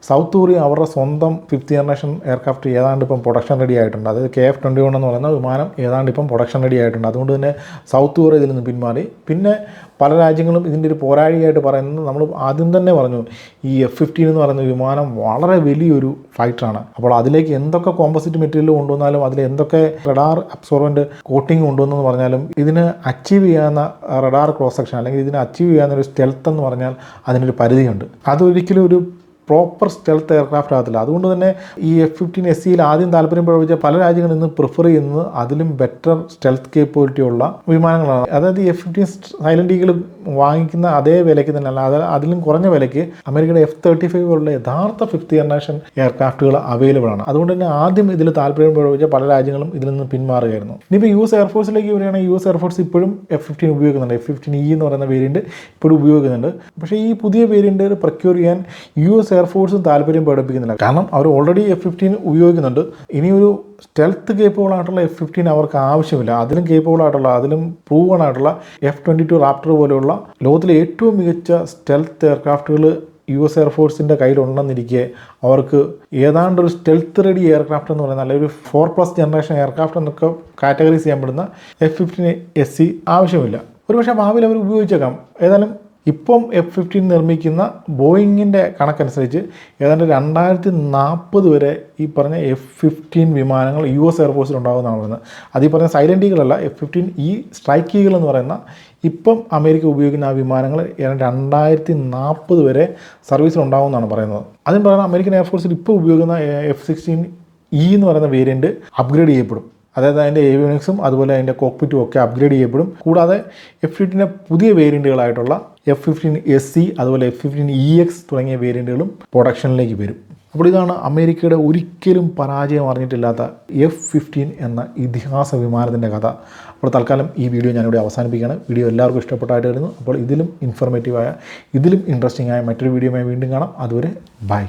സൗത്ത് കൊറിയ അവരുടെ സ്വന്തം ഫിഫ്ത്ത് ജനറേഷൻ എയർക്രാഫ്റ്റ് ഏതാണ്ട് ഇപ്പം പ്രൊഡക്ഷൻ റെഡി ആയിട്ടുണ്ട്. അതായത് കെ എഫ് ട്വന്റി വൺ എന്ന് പറയുന്ന വിമാനം ഏതാണ്ട് ഇപ്പം പ്രൊഡക്ഷൻ റെഡി ആയിട്ടുണ്ട്. അതുകൊണ്ട് തന്നെ സൗത്ത് കൊറിയ ഇതിൽ നിന്ന് പിന്മാറി. പിന്നെ പല രാജ്യങ്ങളും ഇതിന്റെ ഒരു പോരാളിയായിട്ട് പറയുന്നത് നമ്മൾ ആദ്യം തന്നെ പറഞ്ഞു. ഈ എഫ് ഫിഫ്റ്റീൻ എന്ന് പറയുന്ന വിമാനം വളരെ വലിയൊരു ഫൈറ്ററാണ് അപ്പോൾ അതിലേക്ക് എന്തൊക്കെ കോമ്പസിറ്റ് മെറ്റീരിയൽ കൊണ്ടുവന്നാലും അതിൽ എന്തൊക്കെ റഡാർ അബ്സോർവന്റ് കോട്ടിംഗ് കൊണ്ടുവന്നെന്ന് പറഞ്ഞാലും ഇതിന് അച്ചീവ് ചെയ്യാവുന്ന റഡാർ ക്രോസ് സെക്ഷൻ അല്ലെങ്കിൽ ഇതിന് അച്ചീവ് ചെയ്യാവുന്ന ഒരു സ്റ്റെൽത്ത് എന്ന് പറഞ്ഞാൽ അതിനൊരു പരിധിയുണ്ട്. അതൊരിക്കലും ഒരു പ്രോപ്പർ സ്റ്റെൽത്ത് എയർക്രാഫ്റ്റ് ആകത്തില്ല. അതുകൊണ്ട് തന്നെ ഈ എഫ് ഫിഫ്റ്റീൻ എസ് സിയിൽ ആദ്യം താല്പര്യം പ്രകടിപ്പിച്ച പല രാജ്യങ്ങളിൽ നിന്ന് പ്രിഫർ ചെയ്യുന്നത് അതിലും ബെറ്റർ സ്റ്റെൽത്ത് കേപ്പബിലിറ്റി ഉള്ള വിമാനങ്ങളാണ്. അതായത് എഫ് ഫിഫ്റ്റീൻ സൈലന്റ് ഈഗിൾ വാങ്ങിക്കുന്ന അതേ വിലയ്ക്ക് തന്നെ അല്ല അത് അതിലും കുറഞ്ഞ വിലയ്ക്ക് അമേരിക്കയുടെ എഫ് തേർട്ടി ഫൈവ് പോലുള്ള യഥാർത്ഥ ഫിഫ്ത്ത് ജനറേഷൻ എയർക്രാഫ്റ്റുകൾ അവൈലബിൾ ആണ്. അതുകൊണ്ട് തന്നെ ആദ്യം ഇതിൽ താല്പര്യം പ്രയോഗിച്ച പല രാജ്യങ്ങളും ഇതിൽ നിന്ന് പിന്മാറുകയായിരുന്നു. ഇനിയിപ്പോൾ യു എസ് എയർഫോഴ്സിലേക്ക് വരികയാണെങ്കിൽ യു എസ് എയർഫോഴ്സ് ഇപ്പോഴും എഫ് ഫിഫ്റ്റീൻ ഉപയോഗിക്കുന്നുണ്ട്. എഫ് ഫിഫ്റ്റീൻ ഇ എന്ന് പറയുന്ന വേരിയന്റ് ഇപ്പോഴും ഉപയോഗിക്കുന്നുണ്ട്. പക്ഷേ ഈ പുതിയ വേരിയന്റ് പ്രൊക്യൂർ ചെയ്യാൻ യു എസ് എയർഫോഴ്സും താല്പര്യം പ്രകടിപ്പിക്കുന്നില്ല. കാരണം അവർ ഓൾറെഡി എഫ് ഫിഫ്റ്റീൻ ഉപയോഗിക്കുന്നുണ്ട്. ഇനിയൊരു സ്റ്റെൽത്ത് കേപ്പബിൾ ആയിട്ടുള്ള എഫ് ഫിഫ്റ്റീൻ അവർക്ക് ആവശ്യമില്ല. അതിലും കേപ്പബിൾ ആയിട്ടുള്ള അതിലും പ്രൂവൺ ആയിട്ടുള്ള എഫ് ട്വന്റി ടു റാപ്റ്റർ പോലെയുള്ള ലോകത്തിലെ ഏറ്റവും മികച്ച സ്റ്റെൽത്ത് എയർക്രാഫ്റ്റുകൾ യു എസ് എയർഫോഴ്സിന്റെ കയ്യിലുണ്ടെന്നിരിക്കെ അവർക്ക് ഏതാണ്ട് ഒരു സ്റ്റെൽത്ത് റെഡി എയർക്രാഫ്റ്റ് എന്ന് പറയുന്ന അല്ലെങ്കിൽ ഒരു ഫോർ പ്ലസ് ജനറേഷൻ എയർക്രാഫ്റ്റ് എന്നൊക്കെ കാറ്റഗറൈസ് ചെയ്യാൻ പറ്റുന്ന എഫ് ഫിഫ്റ്റീൻ എസ് സി ആവശ്യമില്ല. ഒരുപക്ഷെ ഭാവിയിൽ അവർ ഉപയോഗിച്ചേക്കാം. ഏതായാലും ഇപ്പം എഫ് ഫിഫ്റ്റീൻ നിർമ്മിക്കുന്ന ബോയിങ്ങിന്റെ കണക്കനുസരിച്ച് ഏതാണ്ട് രണ്ടായിരത്തി നാൽപ്പത് വരെ ഈ പറഞ്ഞ എഫ് ഫിഫ്റ്റീൻ വിമാനങ്ങൾ യു എസ് എയർഫോഴ്സിൽ ഉണ്ടാകുമെന്നാണ് പറയുന്നത്. അത് പറഞ്ഞ സൈലന്റികളല്ല എഫ് ഫിഫ്റ്റീൻ ഈ സ്ട്രൈക്ക് എന്ന് പറയുന്ന ഇപ്പം അമേരിക്ക ഉപയോഗിക്കുന്ന ആ വിമാനങ്ങൾ ഏതാണ്ട് രണ്ടായിരത്തി നാൽപ്പത് വരെ സർവീസിൽ ഉണ്ടാകുമെന്നാണ് പറയുന്നത്. അതിന് പറയുന്ന അമേരിക്കൻ എയർഫോഴ്സിൽ ഇപ്പോൾ ഉപയോഗിക്കുന്ന എഫ് സിക്സ്റ്റീൻ ഇ എന്ന് പറയുന്ന വേരിയന്റ് അപ്ഗ്രേഡ് ചെയ്യപ്പെടും. അതായത് അതിന്റെ ഏവിയോണിക്സും അതുപോലെ അതിന്റെ കോക്പിറ്റും ഒക്കെ അപ്ഗ്രേഡ് ചെയ്യപ്പെടും. കൂടാതെ എഫ് ഫിഫ്റ്റീന്റെ പുതിയ വേരിയന്റുകളായിട്ടുള്ള എഫ് ഫിഫ്റ്റീൻ എസ് സി അതുപോലെ എഫ് ഫിഫ്റ്റീൻ ഇ എക്സ് തുടങ്ങിയ വേരിയന്റുകളും പ്രൊഡക്ഷനിലേക്ക് വരും. അപ്പോൾ ഇതാണ് അമേരിക്കയുടെ ഒരിക്കലും പരാജയം അറിഞ്ഞിട്ടില്ലാത്ത എഫ് ഫിഫ്റ്റീൻ എന്ന ഇതിഹാസ വിമാനത്തിന്റെ കഥ. അപ്പോൾ തൽക്കാലം ഈ വീഡിയോ ഞാനിവിടെ അവസാനിപ്പിക്കുകയാണ്. വീഡിയോ എല്ലാവർക്കും ഇഷ്ടപ്പെട്ടായിട്ട് വരുന്നു. അപ്പോൾ ഇതിലും ഇൻഫോർമേറ്റീവായ ഇതിലും ഇൻട്രസ്റ്റിംഗ് ആയ മറ്റൊരു വീഡിയോയുമായി വീണ്ടും കാണാം. അതുവരെ ബൈ.